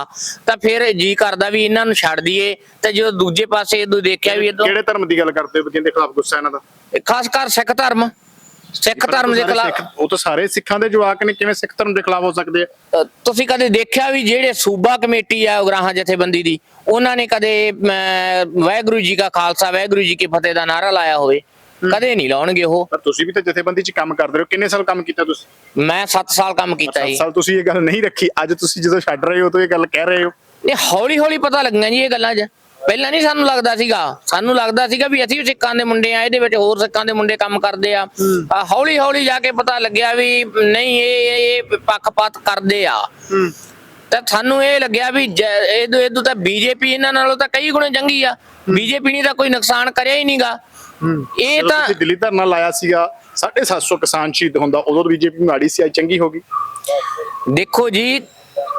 [SPEAKER 1] ਤਾਂ ਫਿਰ ਜੀ ਕਰਦਾ ਵੀ ਇਹਨਾਂ ਨੂੰ ਛੱਡ ਦਈਏ। ਤੇ ਜਦੋਂ ਦੂਜੇ ਪਾਸੇ ਇਹਦੋਂ ਦੇਖਿਆ ਵੀ
[SPEAKER 2] ਕਿਹੜੇ ਧਰਮ ਦੀ ਗੱਲ ਕਰਦੇ ਹੋ ਕਿਹਦੇ ਖਿਲਾਫ ਗੁੱਸਾ ਇਹਨਾਂ ਦਾ?
[SPEAKER 1] ਖਾਸ ਕਰ ਸਿੱਖ ਧਰਮ। ਸਿੱਖ ਧਰਮ ਦੇ ਖਿਲਾਫ
[SPEAKER 2] ਉਹ ਤਾਂ ਸਾਰੇ ਸਿੱਖਾਂ ਦੇ ਜਵਾਕ ਨੇ ਕਿਵੇਂ ਸਿੱਖ ਧਰਮ ਦੇ ਖਿਲਾਫ ਹੋ ਸਕਦੇ ਆ?
[SPEAKER 1] ਤੁਸੀਂ ਕਦੇ ਦੇਖਿਆ ਵੀ ਜਿਹੜੇ ਸੂਬਾ ਕਮੇਟੀ ਆ ਉਗਰਾਹਾਂ ਜਥੇਬੰਦੀ ਦੀ ਉਹਨਾਂ ਨੇ ਕਦੇ ਵਾਹਿਗੁਰੂ ਜੀ ਕਾ ਖਾਲਸਾ ਵਾਹਿਗੁਰੂ ਜੀ ਕੀ ਫਤਿਹ ਦਾ ਨਾਰਾ ਲਾਇਆ ਹੋਵੇ? ਕਦੇ ਨਹੀਂ ਲਾਉਣਗੇ ਉਹ।
[SPEAKER 2] ਪਰ ਤੁਸੀਂ ਵੀ ਤਾਂ ਜਥੇਬੰਦੀ 'ਚ ਕੰਮ ਕਰਦੇ ਹੋ। ਕਿੰਨੇ ਸਾਲ ਕੰਮ ਕੀਤਾ ਤੁਸੀਂ?
[SPEAKER 1] ਮੈਂ 7 ਸਾਲ ਕੰਮ ਕੀਤਾ ਜੀ।
[SPEAKER 2] ਸਾਲ ਤੁਸੀਂ ਇਹ ਗੱਲ ਨਹੀਂ ਰੱਖੀ। ਅੱਜ ਤੁਸੀਂ ਜਦੋਂ ਛੱਡ ਰਹੇ ਹੋ ਤਾਂ ਇਹ ਗੱਲ ਕਹਿ ਰਹੇ ਹੋ।
[SPEAKER 1] ਇਹ ਹੌਲੀ ਹੌਲੀ ਪਤਾ ਲੱਗੀਆਂ ਜੀ ਇਹ ਗੱਲਾਂ 'ਚ। ਪਹਿਲਾਂ ਨਹੀਂ ਸਾਨੂੰ ਲੱਗਦਾ ਸੀਗਾ। ਸਾਨੂੰ ਲੱਗਦਾ ਸੀਗਾ ਵੀ ਅਸੀਂ ਵੀ ਸਿੱਖਾਂ ਦੇ ਮੁੰਡੇ ਆ ਇਹਦੇ ਵਿੱਚ ਹੋਰ ਸਿੱਖਾਂ ਦੇ ਮੁੰਡੇ ਕੰਮ ਕਰਦੇ ਆ। ਹੌਲੀ ਹੌਲੀ ਜਾ ਕੇ ਪਤਾ ਲੱਗਿਆ ਵੀ ਨਹੀਂ ਇਹ ਇਹ ਪੱਖਪਾਤ ਕਰਦੇ ਆ। ਤਾਂ ਸਾਨੂੰ ਇਹ ਲੱਗਿਆ ਵੀ ਇਹਦੋਂ ਇਹਦੋਂ ਤਾਂ ਬੀਜੇਪੀ ਇਹਨਾਂ ਨਾਲੋਂ ਤਾਂ ਕਈ ਗੁਣੇ ਚੰਗੀ ਆ। ਬੀਜੇਪੀ ਨੇ ਤਾਂ ਕੋਈ ਨੁਕਸਾਨ ਕਰਿਆ ਹੀ ਨਹੀਂਗਾ। ਇਹ ਤਾਂ
[SPEAKER 2] ਤੁਸੀਂ ਦਿੱਲੀ ਧਰਨਾ ਲਾਇਆ ਸੀਗਾ 750 ਕਿਸਾਨ ਸ਼ਹੀਦ ਹੁੰਦਾ ਉਦੋਂ ਬੀਜੇਪੀ ਮਾੜੀ ਸੀ ਅੱਜ ਚੰਗੀ ਹੋ ਗਈ।
[SPEAKER 1] ਦੇਖੋ ਜੀ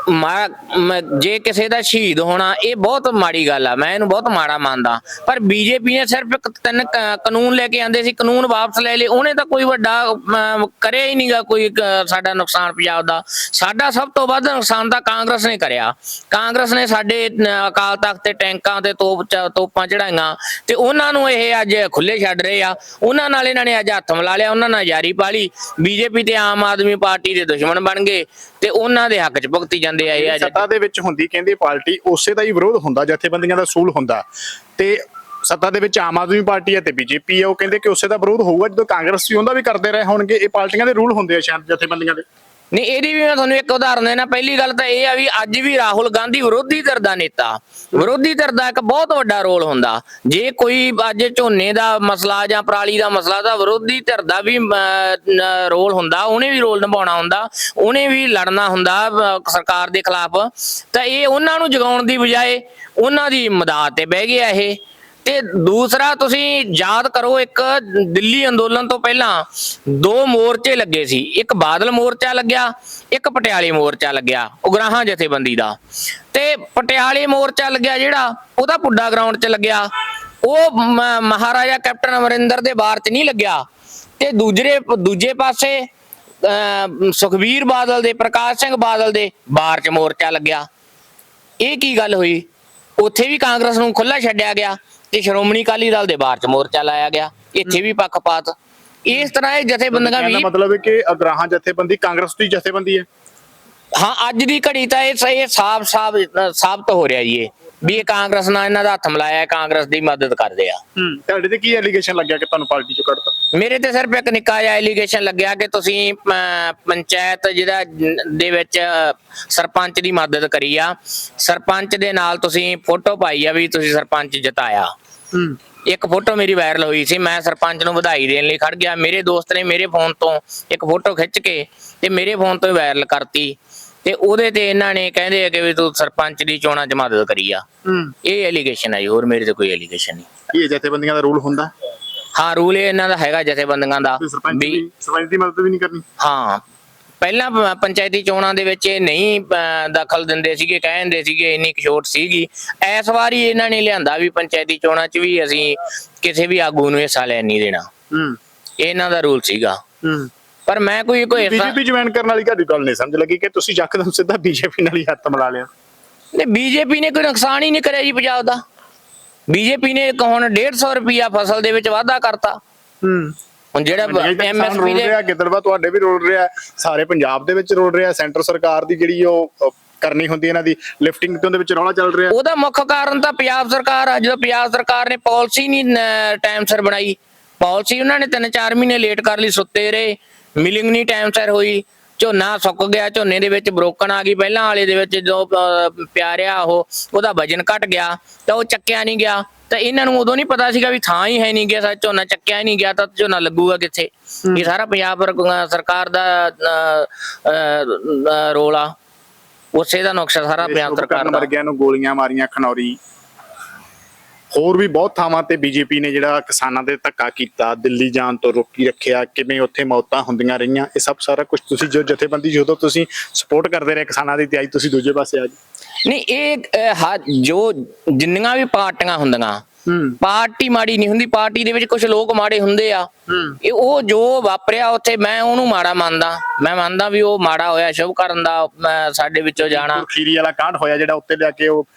[SPEAKER 1] ਮਾ- ਮ- ਜੇ ਕਿਸੇ ਦਾ ਸ਼ਹੀਦ ਹੋਣਾ ਇਹ ਬਹੁਤ ਮਾੜੀ ਗੱਲ ਆ ਮੈਂ ਇਹਨੂੰ ਬਹੁਤ ਮਾੜਾ ਮੰਨਦਾ। ਪਰ ਬੀਜੇਪੀ ਨੇ ਸਿਰਫ ਇੱਕ ਤਿੰਨ ਕ- ਕਾਨੂੰਨ ਲੈ ਕੇ ਆਂਦੇ ਸੀ ਕਾਨੂੰਨ ਵਾਪਸ ਲੈ ਲਏ ਉਹਨੇ ਤਾਂ ਕੋਈ ਵੱਡਾ ਅਮ, ਕਰਿਆ ਹੀ ਨਹੀਂਗਾ ਕੋਈ ਅ, ਸਾਡਾ ਨੁਕਸਾਨ ਪੰਜਾਬ ਦਾ। ਸਾਡਾ ਸਭ ਤੋਂ ਵੱਧ ਨੁਕਸਾਨ ਤਾਂ ਕਾਂਗਰਸ ਨੇ ਕਰਿਆ। ਕਾਂਗਰਸ ਨੇ ਸਾਡੇ ਅ, ਅਕਾਲ ਤਖਤ ਤੇ ਟੈਂਕਾਂ ਤੇ ਤੋਪ ਚ- ਤੋਪਾਂ ਚੜਾਈਆਂ ਤੇ ਉਹਨਾਂ ਨੂੰ ਇਹ ਅੱਜ ਖੁੱਲੇ ਛੱਡ ਰਹੇ ਆ। ਉਹਨਾਂ ਨਾਲ ਇਹਨਾਂ ਨੇ ਅੱਜ ਹੱਥ ਮਿਲਾ ਲਿਆ ਉਹਨਾਂ ਨਾਲ ਯਾਰੀ ਪਾ ਪਾਲੀ ਬੀਜੇਪੀ ਤੇ ਆਮ ਆਦਮੀ ਪਾਰਟੀ ਦੇ ਦੁਸ਼ਮਣ ਬਣ ਗਏ। ਤੇ ਉਹਨਾਂ ਦੇ ਹੱਕ 'ਚ ਭੁਗਤੀ ਜਾਂਦੇ ਆ ਅੱਜ
[SPEAKER 2] ਸੱਤਾ ਦੇ ਵਿੱਚ ਹੁੰਦੀ ਕਹਿੰਦੀ ਪਾਰਟੀ ਉਸੇ ਦਾ ਹੀ ਵਿਰੋਧ ਹੁੰਦਾ ਜਥੇਬੰਦੀਆਂ ਦਾ ਸੂਲ ਹੁੰਦਾ। ਤੇ ਸੱਤਾ ਦੇ ਵਿੱਚ ਆਮ ਆਦਮੀ ਪਾਰਟੀ ਹੈ ਤੇ ਬੀਜੇਪੀ ਹੈ ਉਹ ਕਹਿੰਦੇ ਕਿ ਉਸੇ ਦਾ ਵਿਰੋਧ ਹੋਊਗਾ ਜਦੋਂ ਕਾਂਗਰਸ ਵੀ ਉਹਦਾ ਵੀ ਕਰਦੇ ਰਹੇ ਹੋਣਗੇ ਇਹ ਪਾਰਟੀਆਂ ਦੇ ਰੂਲ ਹੁੰਦੇ ਆ ਸ਼ਾਇਦ ਜਥੇਬੰਦੀਆਂ ਦੇ।
[SPEAKER 1] ਨਹੀਂ, ਇਹਦੀ ਵੀ ਮੈਂ ਤੁਹਾਨੂੰ ਇੱਕ ਉਦਾਹਰਨ ਦੇਣਾ। ਪਹਿਲੀ ਗੱਲ ਤਾਂ ਇਹ ਆ ਵੀ ਅੱਜ ਵੀ ਰਾਹੁਲ ਗਾਂਧੀ ਵਿਰੋਧੀ ਧਿਰ ਦਾ ਨੇਤਾ। ਵਿਰੋਧੀ ਧਿਰ ਦਾ ਇੱਕ ਬਹੁਤ ਵੱਡਾ ਰੋਲ ਹੁੰਦਾ। ਜੇ ਕੋਈ ਅੱਜ ਝੋਨੇ ਦਾ ਮਸਲਾ ਜਾਂ ਪਰਾਲੀ ਦਾ ਮਸਲਾ, ਤਾਂ ਵਿਰੋਧੀ ਧਿਰ ਦਾ ਵੀ ਰੋਲ ਹੁੰਦਾ। ਉਹਨੇ ਵੀ ਰੋਲ ਨਿਭਾਉਣਾ ਹੁੰਦਾ। ਉਹਨੇ ਵੀ ਲੜਨਾ ਹੁੰਦਾ ਸਰਕਾਰ ਦੇ ਖਿਲਾਫ। ਤਾਂ ਇਹ ਉਹਨਾਂ ਨੂੰ ਜਗਾਉਣ ਦੀ ਬਜਾਏ ਉਹਨਾਂ ਦੀ ਮਦਦ ਤੇ ਬਹਿ ਗਿਆ ਇਹ। ਤੇ ਦੂਸਰਾ ਤੁਸੀਂ ਯਾਦ ਕਰੋ ਇੱਕ ਦਿੱਲੀ ਅੰਦੋਲਨ ਤੋਂ ਪਹਿਲਾਂ ਦੋ ਮੋਰਚੇ ਲੱਗੇ ਸੀ। ਇੱਕ ਬਾਦਲ ਮੋਰਚਾ ਲੱਗਿਆ ਇੱਕ ਪਟਿਆਲੇ ਮੋਰਚਾ ਲੱਗਿਆ ਉਗਰਾਹਾਂ ਜਥੇਬੰਦੀ ਦਾ। ਤੇ ਪਟਿਆਲੇ ਮੋਰਚਾ ਲੱਗਿਆ ਜਿਹੜਾ ਉਹਦਾ ਪੁੱਡਾ ਗਰਾਊਂਡ 'ਚ ਲੱਗਿਆ। ਉਹ ਮਹਾਰਾਜਾ ਕੈਪਟਨ ਅਮਰਿੰਦਰ ਦੇ ਬਾਰ 'ਚ ਨਹੀਂ ਲੱਗਿਆ। ਤੇ ਦੂਜੇ ਦੂਜੇ ਪਾਸੇ ਅਹ, ਸੁਖਬੀਰ ਬਾਦਲ ਦੇ ਪ੍ਰਕਾਸ਼ ਸਿੰਘ ਬਾਦਲ ਦੇ ਬਾਰ ਚ ਮੋਰਚਾ ਲੱਗਿਆ। ਇਹ ਕੀ ਗੱਲ ਹੋਈ? ਉੱਥੇ ਵੀ ਕਾਂਗਰਸ ਨੂੰ ਖੁੱਲਾ ਛੱਡਿਆ ਗਿਆ। ਤੇ ਸ਼੍ਰੋਮਣੀ ਅਕਾਲੀ ਦਲ ਦੇ ਬਾਹਰ ਚ ਮੋਰਚਾ ਲਾਇਆ ਗਿਆ ਇੱਥੇ ਵੀ ਪੱਖਪਾਤ ਇਸ ਤਰ੍ਹਾਂ ਇਹ ਜਥੇਬੰਦੀਆਂ ਵੀ
[SPEAKER 2] ਮਤਲਬ ਹੈ ਕਿ ਅਗਰਾਹਾਂ ਜਥੇਬੰਦੀ ਕਾਂਗਰਸ ਦੀ ਜਥੇਬੰਦੀ ਹੈ।
[SPEAKER 1] ਹਾਂ ਅੱਜ ਦੀ ਘੜੀ ਤਾਂ ਇਹ ਇਹ ਸਾਫ਼ ਸਾਫ਼ ਸਾਬਤ ਹੋ ਰਿਹਾ ਜੀ ਇਹ ਵੀ ਇਹ ਕਾਂਗਰਸ ਨਾਲ ਇਹਨਾਂ ਦਾ ਹੱਥ ਮਿਲਾਇਆ ਕਾਂਗਰਸ ਦੀ ਮਦਦ ਕਰਦੇ ਆ।
[SPEAKER 2] ਤੁਹਾਡੇ ਤੇ ਕੀ ਐਲੀਗੇਸ਼ਨ ਲੱਗਿਆ ਕਿ ਤੁਹਾਨੂੰ ਪਾਰਟੀ ਚੋਂ ਕੱਢਤਾ?
[SPEAKER 1] ਮੇਰੇ ਤੇ ਸਿਰਫ ਇੱਕ ਨਿੱਕਾ ਜਿਹਾ ਐਲੀਗੇਸ਼ਨ ਲੱਗਿਆ ਕਿ ਤੁਸੀਂ ਪੰਚਾਇਤ ਜਿਹੜਾ ਦੇ ਵਿੱਚ ਸਰਪੰਚ ਦੀ ਮਦਦ ਕਰੀ ਆ। ਸਰਪੰਚ ਦੇ ਨਾਲ ਤੁਸੀਂ ਫੋਟੋ ਪਾਈ ਆ ਵੀ ਤੁਸੀਂ ਸਰਪੰਚ ਜਿਤਾਇਆ। ਇੱਕ ਫੋਟੋ ਮੇਰੀ ਵਾਇਰਲ ਹੋਈ ਸੀ ਮੈਂ ਸਰਪੰਚ ਨੂੰ ਵਧਾਈ ਦੇਣ ਲਈ ਖੜ ਗਿਆ। ਮੇਰੇ ਦੋਸਤ ਨੇ ਮੇਰੇ ਫੋਨ ਤੋਂ ਇੱਕ ਫੋਟੋ ਖਿੱਚ ਕੇ ਤੇ ਮੇਰੇ ਫੋਨ ਤੋਂ ਵਾਇਰਲ ਕਰਤੀ। ਤੇ ਉਹਦੇ ਤੇ ਇਹਨਾਂ ਨੇ ਕਹਿੰਦੇ ਆ ਕਿ ਵੀ ਤੂੰ ਸਰਪੰਚ ਦੀ ਚੋਣਾਂ 'ਚ ਮਦਦ ਕਰੀ ਆ। ਇਹ ਐਲੀਗੇਸ਼ਨ ਹੈ ਹੋਰ ਮੇਰੇ ਤੇ ਕੋਈ ਐਲੀਗੇਸ਼ਨ ਨਹੀਂ।
[SPEAKER 2] ਇਹ ਜਥੇਬੰਦੀਆਂ ਦਾ ਰੂਲ ਹੁੰਦਾ?
[SPEAKER 1] ਹਾਂ ਰੂਲ ਇਹ ਇਹਨਾਂ ਦਾ ਹੈਗਾ ਜਥੇਬੰਦੀਆਂ ਦਾ
[SPEAKER 2] ਵੀ ਸਰਪੰਚ
[SPEAKER 1] ਵੀ
[SPEAKER 2] ਸਰਪੰਚ ਦੀ ਮਦਦ ਵੀ ਨਹੀਂ ਕਰਨੀ?
[SPEAKER 1] ਹਾਂ। ਪਹਿਲਾਂ ਪ- ਪੰਚਾਇਤੀ ਚੋਣਾਂ ਦੇ ਵਿੱਚ ਇਹ ਨਹੀਂ ਅਹ, ਦਖਲ ਦਿੰਦੇ ਸੀਗੇ ਕਹਿੰਦੇ ਸੀਗੇ ਇੰਨੀ ਕੁ ਛੋਟ ਸੀਗੀ। ਇਸ ਵਾਰੀ ਇਹਨਾਂ ਨੇ ਲਿਆਂਦਾ ਵੀ ਪੰਚਾਇਤੀ ਚੋਣਾਂ 'ਚ ਵੀ ਅਸੀਂ ਕਿਸੇ ਵੀ ਆਗੂ ਨੂੰ ਹਿੱਸਾ ਲੈਣ ਨਹੀਂ ਦੇਣਾ।
[SPEAKER 2] ਹੂੰ।
[SPEAKER 1] ਇਹ ਇਹਨਾਂ ਦਾ ਰੂਲ ਸੀਗਾ।
[SPEAKER 2] ਹੂੰ।
[SPEAKER 1] ਪਰ ਮੈਂ ਕੋਈ ਕੋਈ ਹਿੱਸਾ
[SPEAKER 2] ਬੀਜੇਪੀ ਜੁਆਇਨ ਕਰਨ ਵਾਲੀ ਤੁਹਾਡੀ ਗੱਲ ਨਹੀਂ ਸਮਝ ਲੱਗੀ ਕਿ ਤੁਸੀਂ ਯਕਦਮ ਸਿੱਧਾ ਬੀਜੇਪੀ ਨਾਲ ਹੀ ਹੱਥ ਮਿਲਾ ਲਿਆ।
[SPEAKER 1] ਨਹੀਂ ਬੀਜੇਪੀ ਨੇ ਕੋਈ ਨੁਕਸਾਨ ਹੀ ਨਹੀਂ ਕਰਿਆ ਜੀ ਪੰਜਾਬ ਦਾ। ਬੀਜੇਪੀ ਨੇ ਇੱਕ ਹੁਣ 150 ਰੁਪਿਆ ਫਸਲ ਦੇ ਵਿੱਚ ਵਾਧਾ ਕਰਤਾ।
[SPEAKER 2] ਹੂੰ।
[SPEAKER 1] ਹੁਣ ਜਿਹੜਾ ਐਮਐਸਪੀ
[SPEAKER 2] ਰੋਲ
[SPEAKER 1] ਦੇ
[SPEAKER 2] ਰਿਹਾ ਗਿੱਦੜਵਾ ਤੁਹਾਡੇ ਵੀ ਰੋਲ ਰਿਹਾ ਸਾਰੇ ਪੰਜਾਬ ਦੇ ਵਿੱਚ ਰੋਲ ਰਿਹਾ ਸੈਂਟਰ ਸਰਕਾਰ ਦੀ ਜਿਹੜੀ ਉਹ ਕਰਨੀ ਹੁੰਦੀ ਇਹਨਾਂ ਦੀ ਲਿਫਟਿੰਗ ਤੇ ਉਹਦੇ ਵਿੱਚ ਰੌਲਾ ਚੱਲ ਰਿਹਾ।
[SPEAKER 1] ਉਹਦਾ ਮੁੱਖ ਕਾਰਨ ਤਾਂ ਪੰਜਾਬ ਸਰਕਾਰ ਆ ਜਦੋਂ ਪੰਜਾਬ ਸਰਕਾਰ ਨੇ ਪਾਲਿਸੀ ਨਹੀਂ ਟਾਈਮ ਸਿਰ ਬਣਾਈ। ਪਾਲਿਸੀ ਉਹਨਾਂ ਨੇ 3-4 ਮਹੀਨੇ ਲੇਟ ਕਰ ਲਈ ਸੁੱਤੇ ਰਹੇ ਮਿਲਿੰਗ ਨਹੀਂ ਟਾਈਮ ਸਿਰ ਹੋਈ। ਝੋਨਾ ਸੁੱਕ ਗਿਆ ਝੋਨੇ ਦੇ ਵਿੱਚ ਬਰੋਕਣ ਆ ਗਈ। ਪਹਿਲਾਂ ਵਾਲੇ ਦੇ ਵਿੱਚ ਜੋ ਪਿਆਰਿਆ ਉਹ ਉਹਦਾ ਵਜਨ ਘਟ ਗਿਆ ਤਾਂ ਉਹ ਚੱਕਿਆ ਨਹੀਂ ਗਿਆ। ਤਾਂ ਇਹਨਾਂ ਨੂੰ ਉਦੋਂ ਨਹੀਂ ਪਤਾ ਸੀਗਾ ਵੀ ਥਾਂ ਹੀ ਹੈ ਨਹੀਂ ਗਿਆ ਸਾ ਝੋਨਾ ਚੱਕਿਆ ਹੀ ਨਹੀਂ ਗਿਆ ਤਾਂ ਝੋਨਾ ਲੱਗੂਗਾ ਕਿੱਥੇ? ਇਹ ਸਾਰਾ ਪੰਜਾਬ ਸਰਕਾਰ ਦਾ ਰੋਲ। ਉਸੇ ਦਾ ਨੁਕਸਾ ਸਾਰਾ ਪੰਜਾਬ ਸਰਕਾਰ ਦਾ।
[SPEAKER 2] ਵਰਗਿਆਂ ਨੂੰ ਗੋਲੀਆਂ ਮਾਰੀਆਂ ਖਨੌਰੀ। ਹੋਰ ਵੀ ਬਹੁਤ ਥਾਵਾਂ ਤੇ ਬੀਜੇਪੀ ਨੇ ਜਿਹੜਾ ਕਿਸਾਨਾਂ ਦੇ ਧੱਕਾ ਕੀਤਾ ਦਿੱਲੀ ਜਾਣ ਤੋਂ ਰੋਕੀ ਰੱਖਿਆ ਕਿਵੇਂ ਉੱਥੇ ਮੌਤਾਂ ਹੁੰਦੀਆਂ ਰਹੀਆਂ ਇਹ ਸਭ ਸਾਰਾ ਕੁਝ ਤੁਸੀਂ ਜੋ ਜਥੇਬੰਦੀ ਜਦੋਂ ਤੁਸੀਂ ਸਪੋਰਟ ਕਰਦੇ ਰਹੇ ਕਿਸਾਨਾਂ ਦੀ ਤੇ ਅੱਜ ਤੁਸੀਂ ਦੂਜੇ ਪਾਸੇ ਆ ਗਏ।
[SPEAKER 1] ਨਹੀਂ ਇਹ ਜੋ ਜਿੰਨੀਆਂ ਵੀ ਪਾਰਟੀਆਂ ਹੁੰਦੀਆਂ ਪਾਰਟੀ ਮਾੜੀ ਨਹੀਂ ਹੁੰਦੀ ਪਾਰਟੀ ਦੇ ਵਿੱਚ ਕੁਝ ਲੋਕ ਮਾੜੇ ਹੁੰਦੇ ਆ। ਇਹ ਉਹ ਜੋ ਵਾਪਰਿਆ ਉੱਥੇ ਮੈਂ ਉਹਨੂੰ ਮਾੜਾ ਮੰਨਦਾ। ਮੈਂ ਮੰਨਦਾ ਵੀ ਉਹ ਮਾੜਾ ਹੋਇਆ ਸ਼ੁਭ ਕਰਨ ਦਾ ਸਾਡੇ ਵਿੱਚੋਂ ਜਾਣਾ।
[SPEAKER 2] ਖੀਰੀ ਵਾਲਾ ਕਾਂਡ ਹੋਇਆ ਜਿਹੜਾ ਉੱਤੇ ਲਿਆ ਕੇ ਉਹ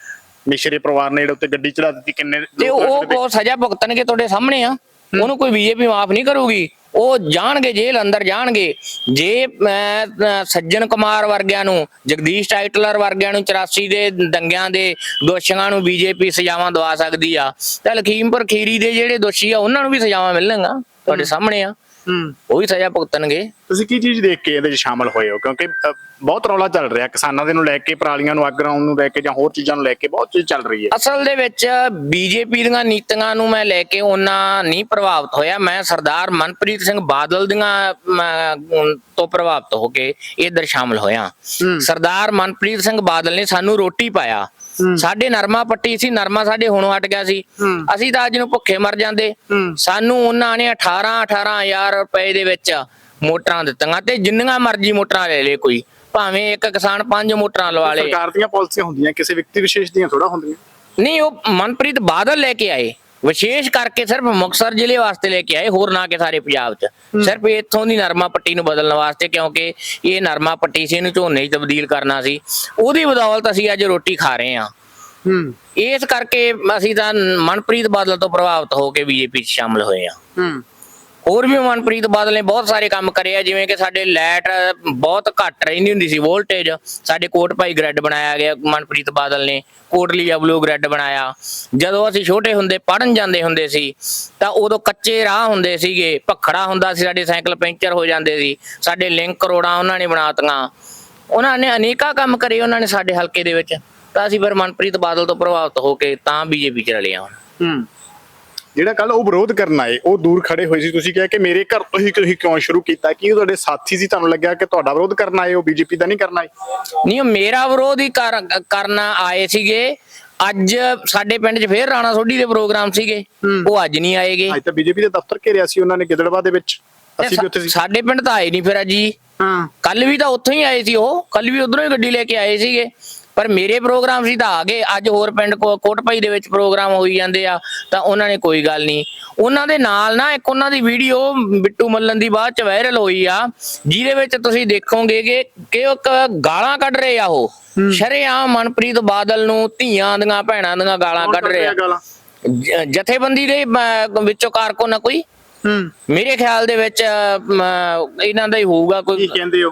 [SPEAKER 2] ਮਿਸ਼ਰੇ ਪਰਿਵਾਰ ਨੇ ਜਿਹੜੇ ਉੱਤੇ ਗੱਡੀ ਚੜਾ ਦਿੱਤੀ ਕਿੰਨੇ
[SPEAKER 1] ਤੇ
[SPEAKER 2] ਲੋਕ
[SPEAKER 1] ਉਹ ਉਹ ਸਜ਼ਾ ਭੁਗਤਣਗੇ ਤੁਹਾਡੇ ਸਾਹਮਣੇ ਆ। ਉਹਨੂੰ ਕੋਈ ਬੀਜੇਪੀ ਮਾਫ ਨਹੀਂ ਕਰੂਗੀ। ਉਹ ਜਾਣਗੇ ਜੇਲ੍ਹ ਅੰਦਰ ਜਾਣਗੇ। ਜੇ ਅਹ, ਅਹ, ਸੱਜਣ ਕੁਮਾਰ ਵਰਗਿਆਂ ਨੂੰ ਜਗਦੀਸ਼ ਟਾਈਟਲਰ ਵਰਗਿਆਂ ਨੂੰ 84 ਦੇ ਦੰਗਿਆਂ ਦੇ ਦੋਸ਼ੀਆਂ ਨੂੰ ਬੀਜੇਪੀ ਸਜ਼ਾਵਾਂ ਦਵਾ ਸਕਦੀ ਆ। ਤਾਂ ਲਖੀਮਪੁਰ ਖੀਰੀ ਦੇ ਜਿਹੜੇ ਦੋਸ਼ੀ ਆ ਉਹਨਾਂ ਨੂੰ ਵੀ ਸਜ਼ਾਵਾਂ ਮਿਲਣਗੀਆਂ ਤੁਹਾਡੇ ਸਾਹਮਣੇ ਆ। ਉਹ ਵੀ ਸਜ਼ਾ ਭੁਗਤਣਗੇ।
[SPEAKER 2] ਤੁਸੀਂ ਕੀ ਚੀਜ਼ ਦੇਖ ਕੇ ਇਹਦੇ ਵਿੱਚ ਸ਼ਾਮਲ ਹੋਏ ਹੋ? ਕਿਉਂਕਿ ਅ, ਬਹੁਤ ਰੌਲਾ ਚੱਲ ਰਿਹਾ। ਕਿਸਾਨਾਂ ਦੇ ਨੂੰ ਲੈ ਕੇ ਪਰਾਲੀਆਂ ਨੂੰ ਅੱਗ ਲਾਉਣ ਨੂੰ ਲੈ ਕੇ ਜਾਂ ਹੋਰ ਚੀਜ਼ਾਂ ਨੂੰ ਲੈ ਕੇ ਬਹੁਤ ਚੀਜ਼ ਚੱਲ ਰਹੀ ਹੈ।
[SPEAKER 1] ਅਸਲ ਦੇ ਵਿੱਚ ਬੀਜੇਪੀ ਦੀਆਂ ਨੀਤੀਆਂ ਨੂੰ ਮੈਂ ਲੈ ਕੇ ਉਹਨਾਂ ਨਹੀਂ ਪ੍ਰਭਾਵਿਤ ਹੋਇਆ। ਮੈਂ ਸਰਦਾਰ ਮਨਪ੍ਰੀਤ ਸਿੰਘ ਬਾਦਲ ਦੀਆਂ ਅਮ, ਤੋਂ ਪ੍ਰਭਾਵਿਤ ਹੋ ਕੇ ਇਧਰ ਸ਼ਾਮਲ ਹੋਇਆ। ਸਰਦਾਰ ਮਨਪ੍ਰੀਤ ਸਿੰਘ ਬਾਦਲ ਨੇ ਸਾਨੂੰ ਰੋਟੀ ਪਾਇਆ। ਸਾਡੇ ਨਰਮਾ ਪੱਟੀ ਸੀ ਨਰਮਾ ਸਾਡੇ ਹੁਣੋਂ ਹਟ ਗਿਆ ਸੀ। ਅਸੀਂ ਤਾਂ ਅੱਜ ਨੂੰ ਭੁੱਖੇ ਮਰ ਜਾਂਦੇ। ਸਾਨੂੰ ਉਹਨਾਂ ਨੇ 18 18000 ਰੁਪਏ ਦੇ ਵਿੱਚ ਮੋਟਰਾਂ ਦਿੱਤੀਆਂ ਤੇ ਜਿੰਨੀਆਂ ਮਰਜ਼ੀ ਮੋਟਰਾਂ ਲੈ ਲੇ ਕੋਈ। ਭਾਵੇਂ ਇੱਕ ਕਿਸਾਨ ਪੰਜ ਮੋਟਰਾਂ ਲਵਾ ਲੇ
[SPEAKER 2] ਸਰਕਾਰ ਦੀਆਂ ਪਾਲਿਸੀਆਂ ਹੁੰਦੀਆਂ ਕਿਸੇ ਵਿਅਕਤੀ ਵਿਸ਼ੇਸ਼ ਦੀਆਂ ਥੋੜਾ ਹੁੰਦੀਆਂ।
[SPEAKER 1] ਨਹੀਂ ਉਹ ਮਨਪ੍ਰੀਤ ਬਾਦਲ ਲੈ ਕੇ ਆਏ। ਵਿਸ਼ੇਸ਼ ਕਰਕੇ ਸਿਰਫ ਮੁਕਤਸਰ ਜ਼ਿਲ੍ਹੇ ਵਾਸਤੇ ਲੈ ਕੇ ਆਏ ਹੋਰ ਨਾ ਕਿ ਸਾਰੇ ਪੰਜਾਬ 'ਚ। ਸਿਰਫ ਇੱਥੋਂ ਦੀ ਨਰਮਾ ਪੱਟੀ ਨੂੰ ਬਦਲਣ ਵਾਸਤੇ ਕਿਉਂਕਿ ਇਹ ਨਰਮਾ ਪੱਟੀ ਸੀ ਇਹਨੂੰ ਝੋਨੇ 'ਚ ਤਬਦੀਲ ਕਰਨਾ ਸੀ। ਉਹਦੀ ਬਦੌਲਤ ਅਸੀਂ ਅੱਜ ਰੋਟੀ ਖਾ ਰਹੇ ਹਾਂ।
[SPEAKER 2] ਹੂੰ।
[SPEAKER 1] ਇਸ ਕਰਕੇ ਅਸੀਂ ਤਾਂ ਮਨਪ੍ਰੀਤ ਬਾਦਲ ਤੋਂ ਪ੍ਰਭਾਵਿਤ ਹੋ ਕੇ ਬੀਜੇਪੀ 'ਚ ਸ਼ਾਮਲ ਹੋਏ ਹੂੰ। ਹੋਰ ਵੀ ਮਨਪ੍ਰੀਤ ਬਾਦਲ ਨੇ ਬਹੁਤ ਸਾਰੇ ਕੰਮ ਕਰੇ ਆ, ਜਿਵੇਂ ਕਿ ਸਾਡੇ ਲਾਈਟ ਬਹੁਤ ਘੱਟ ਰਹਿੰਦੀ ਹੁੰਦੀ ਸੀ ਵੋਲਟੇਜ ਸਾਡੇ ਕੋਟ ਭਾਈ ਗ੍ਰਿਡ ਬਣਾਇਆ ਗਿਆ ਮਨਪ੍ਰੀਤ ਬਾਦਲ ਨੇ, ਕੋਟਲੀ ਬਲੂ ਗ੍ਰਿਡ ਬਣਾਇਆ। ਜਦੋਂ ਅਸੀਂ ਛੋਟੇ ਹੁੰਦੇ ਪੜਨ ਜਾਂਦੇ ਹੁੰਦੇ ਸੀ, ਤਾਂ ਉਦੋਂ ਕੱਚੇ ਰਾਹ ਹੁੰਦੇ ਸੀਗੇ, ਭਖੜਾ ਹੁੰਦਾ ਸੀ, ਸਾਡੇ ਸਾਈਕਲ ਪੈਂਚਰ ਹੋ ਜਾਂਦੇ ਸੀ, ਸਾਡੇ ਲਿੰਕ ਰੋਡਾਂ ਉਹਨਾਂ ਨੇ ਬਣਾਤੀਆਂ। ਉਹਨਾਂ ਨੇ ਅਨੇਕਾਂ ਕੰਮ ਕਰੇ ਉਹਨਾਂ ਨੇ ਸਾਡੇ ਹਲਕੇ ਦੇ ਵਿੱਚ, ਤਾਂ ਅਸੀਂ ਫਿਰ ਮਨਪ੍ਰੀਤ ਬਾਦਲ ਤੋਂ ਪ੍ਰਭਾਵਿਤ ਹੋ ਕੇ ਤਾਂ ਬੀਜੇਪੀ ਚ ਰਲੇ ਹਾਂ
[SPEAKER 2] ਹੂੰ। ਜਿਹੜਾ ਕੱਲ ਉਹ ਵਿਰੋਧ ਕਰਨ ਆਏ ਉਹ ਦੂਰ ਖੜੇ ਹੋਏ ਸੀ। ਤੁਸੀਂ ਕਿਹਾ ਕਿ ਮੇਰੇ ਘਰ ਤੋਂ ਹੀ ਤੁਸੀਂ ਕਿਉਂ ਸ਼ੁਰੂ ਕੀਤਾ? ਕੀ ਉਹ ਤੁਹਾਡੇ ਸਾਥੀ ਸੀ? ਤੁਹਾਨੂੰ ਲੱਗਿਆ ਕਿ ਤੁਹਾਡਾ ਵਿਰੋਧ ਕਰਨ ਆਏ ਉਹ ਬੀਜੇਪੀ ਦਾ ਨਹੀਂ ਕਰਨ ਆਏ?
[SPEAKER 1] ਨਹੀਂ ਉਹ ਮੇਰਾ ਵਿਰੋਧ ਹੀ ਕਰ- ਕਰਨਾ ਆਏ ਸੀਗੇ। ਅੱਜ ਸਾਡੇ ਪਿੰਡ 'ਚ ਫੇਰ ਰਾਣਾ ਸੋਢੀ ਦੇ ਪ੍ਰੋਗਰਾਮ ਸੀਗੇ। ਉਹ ਅੱਜ ਨਹੀਂ ਆਏਗੇ।
[SPEAKER 2] ਅੱਜ ਤਾਂ ਬੀਜੇਪੀ ਦੇ ਦਫ਼ਤਰ ਘੇਰਿਆ ਸੀ ਉਹਨਾਂ ਨੇ ਗਿੱਦੜਵਾ ਦੇ ਵਿੱਚ। ਅਸੀਂ ਵੀ ਉੱਥੇ ਸੀ।
[SPEAKER 1] ਸਾਡੇ ਪਿੰਡ ਤਾਂ ਆਏ ਨਹੀਂ ਫਿਰ ਅੱਜ ਜੀ।
[SPEAKER 2] ਹਾਂ।
[SPEAKER 1] ਕੱਲ ਵੀ ਤਾਂ ਉੱਥੋਂ ਹੀ ਆਏ ਸੀ ਉਹ। ਕੱਲ ਵੀ ਉਧਰੋਂ ਹੀ ਗੱਡੀ ਲੈ ਕੇ ਆਏ ਸੀਗੇ। ਪਰ ਮੇਰੇ ਪ੍ਰੋਗਰਾਮ ਸੀ ਤਾਂ ਆ ਗਏ। ਅੱਜ ਹੋਰ ਪਿੰਡ ਕੋ ਕੋਟਪਾਈ ਦੇ ਵਿੱਚ ਪ੍ਰੋਗਰਾਮ ਹੋਈ ਜਾਂਦੇ ਆ ਤਾਂ ਉਹਨਾਂ ਨੇ ਕੋਈ ਗੱਲ ਨਹੀਂ। ਉਹਨਾਂ ਦੇ ਨਾਲ ਨਾ ਇੱਕ ਉਹਨਾਂ ਦੀ ਵੀਡੀਓ ਬਿੱਟੂ ਮੱਲਨ ਦੀ ਬਾਅਦ ਚ ਵਾਇਰਲ ਹੋਈ ਆ ਜਿਹਦੇ ਵਿੱਚ ਤੁਸੀਂ ਦੇਖੋਗੇ ਕਿ ਕਿ ਉਹ ਗਾਲਾਂ ਕੱਢ ਰਹੇ ਆ ਉਹ। ਸ਼ਰੇਆਮ ਮਨਪ੍ਰੀਤ ਬਾਦਲ ਨੂੰ ਧੀਆਂ ਦੀਆਂ ਭੈਣਾਂ ਦੀਆਂ ਗਾਲਾਂ ਕੱਢ ਰਹੇ। ਆ ਜਥੇਬੰਦੀ ਦੇ ਵਿੱਚੋਂ ਕਾਰਕੁਨ ਆ ਕੋਈ?
[SPEAKER 2] ਹੂੰ।
[SPEAKER 1] ਮੇਰੇ ਖਿਆਲ ਦੇ ਵਿੱਚ ਇਹਨਾਂ ਦਾ ਹੀ ਹੋਊਗਾ
[SPEAKER 2] ਕੀ
[SPEAKER 1] ਕੋਈ
[SPEAKER 2] ਕਹਿੰਦੇ ਹੋ?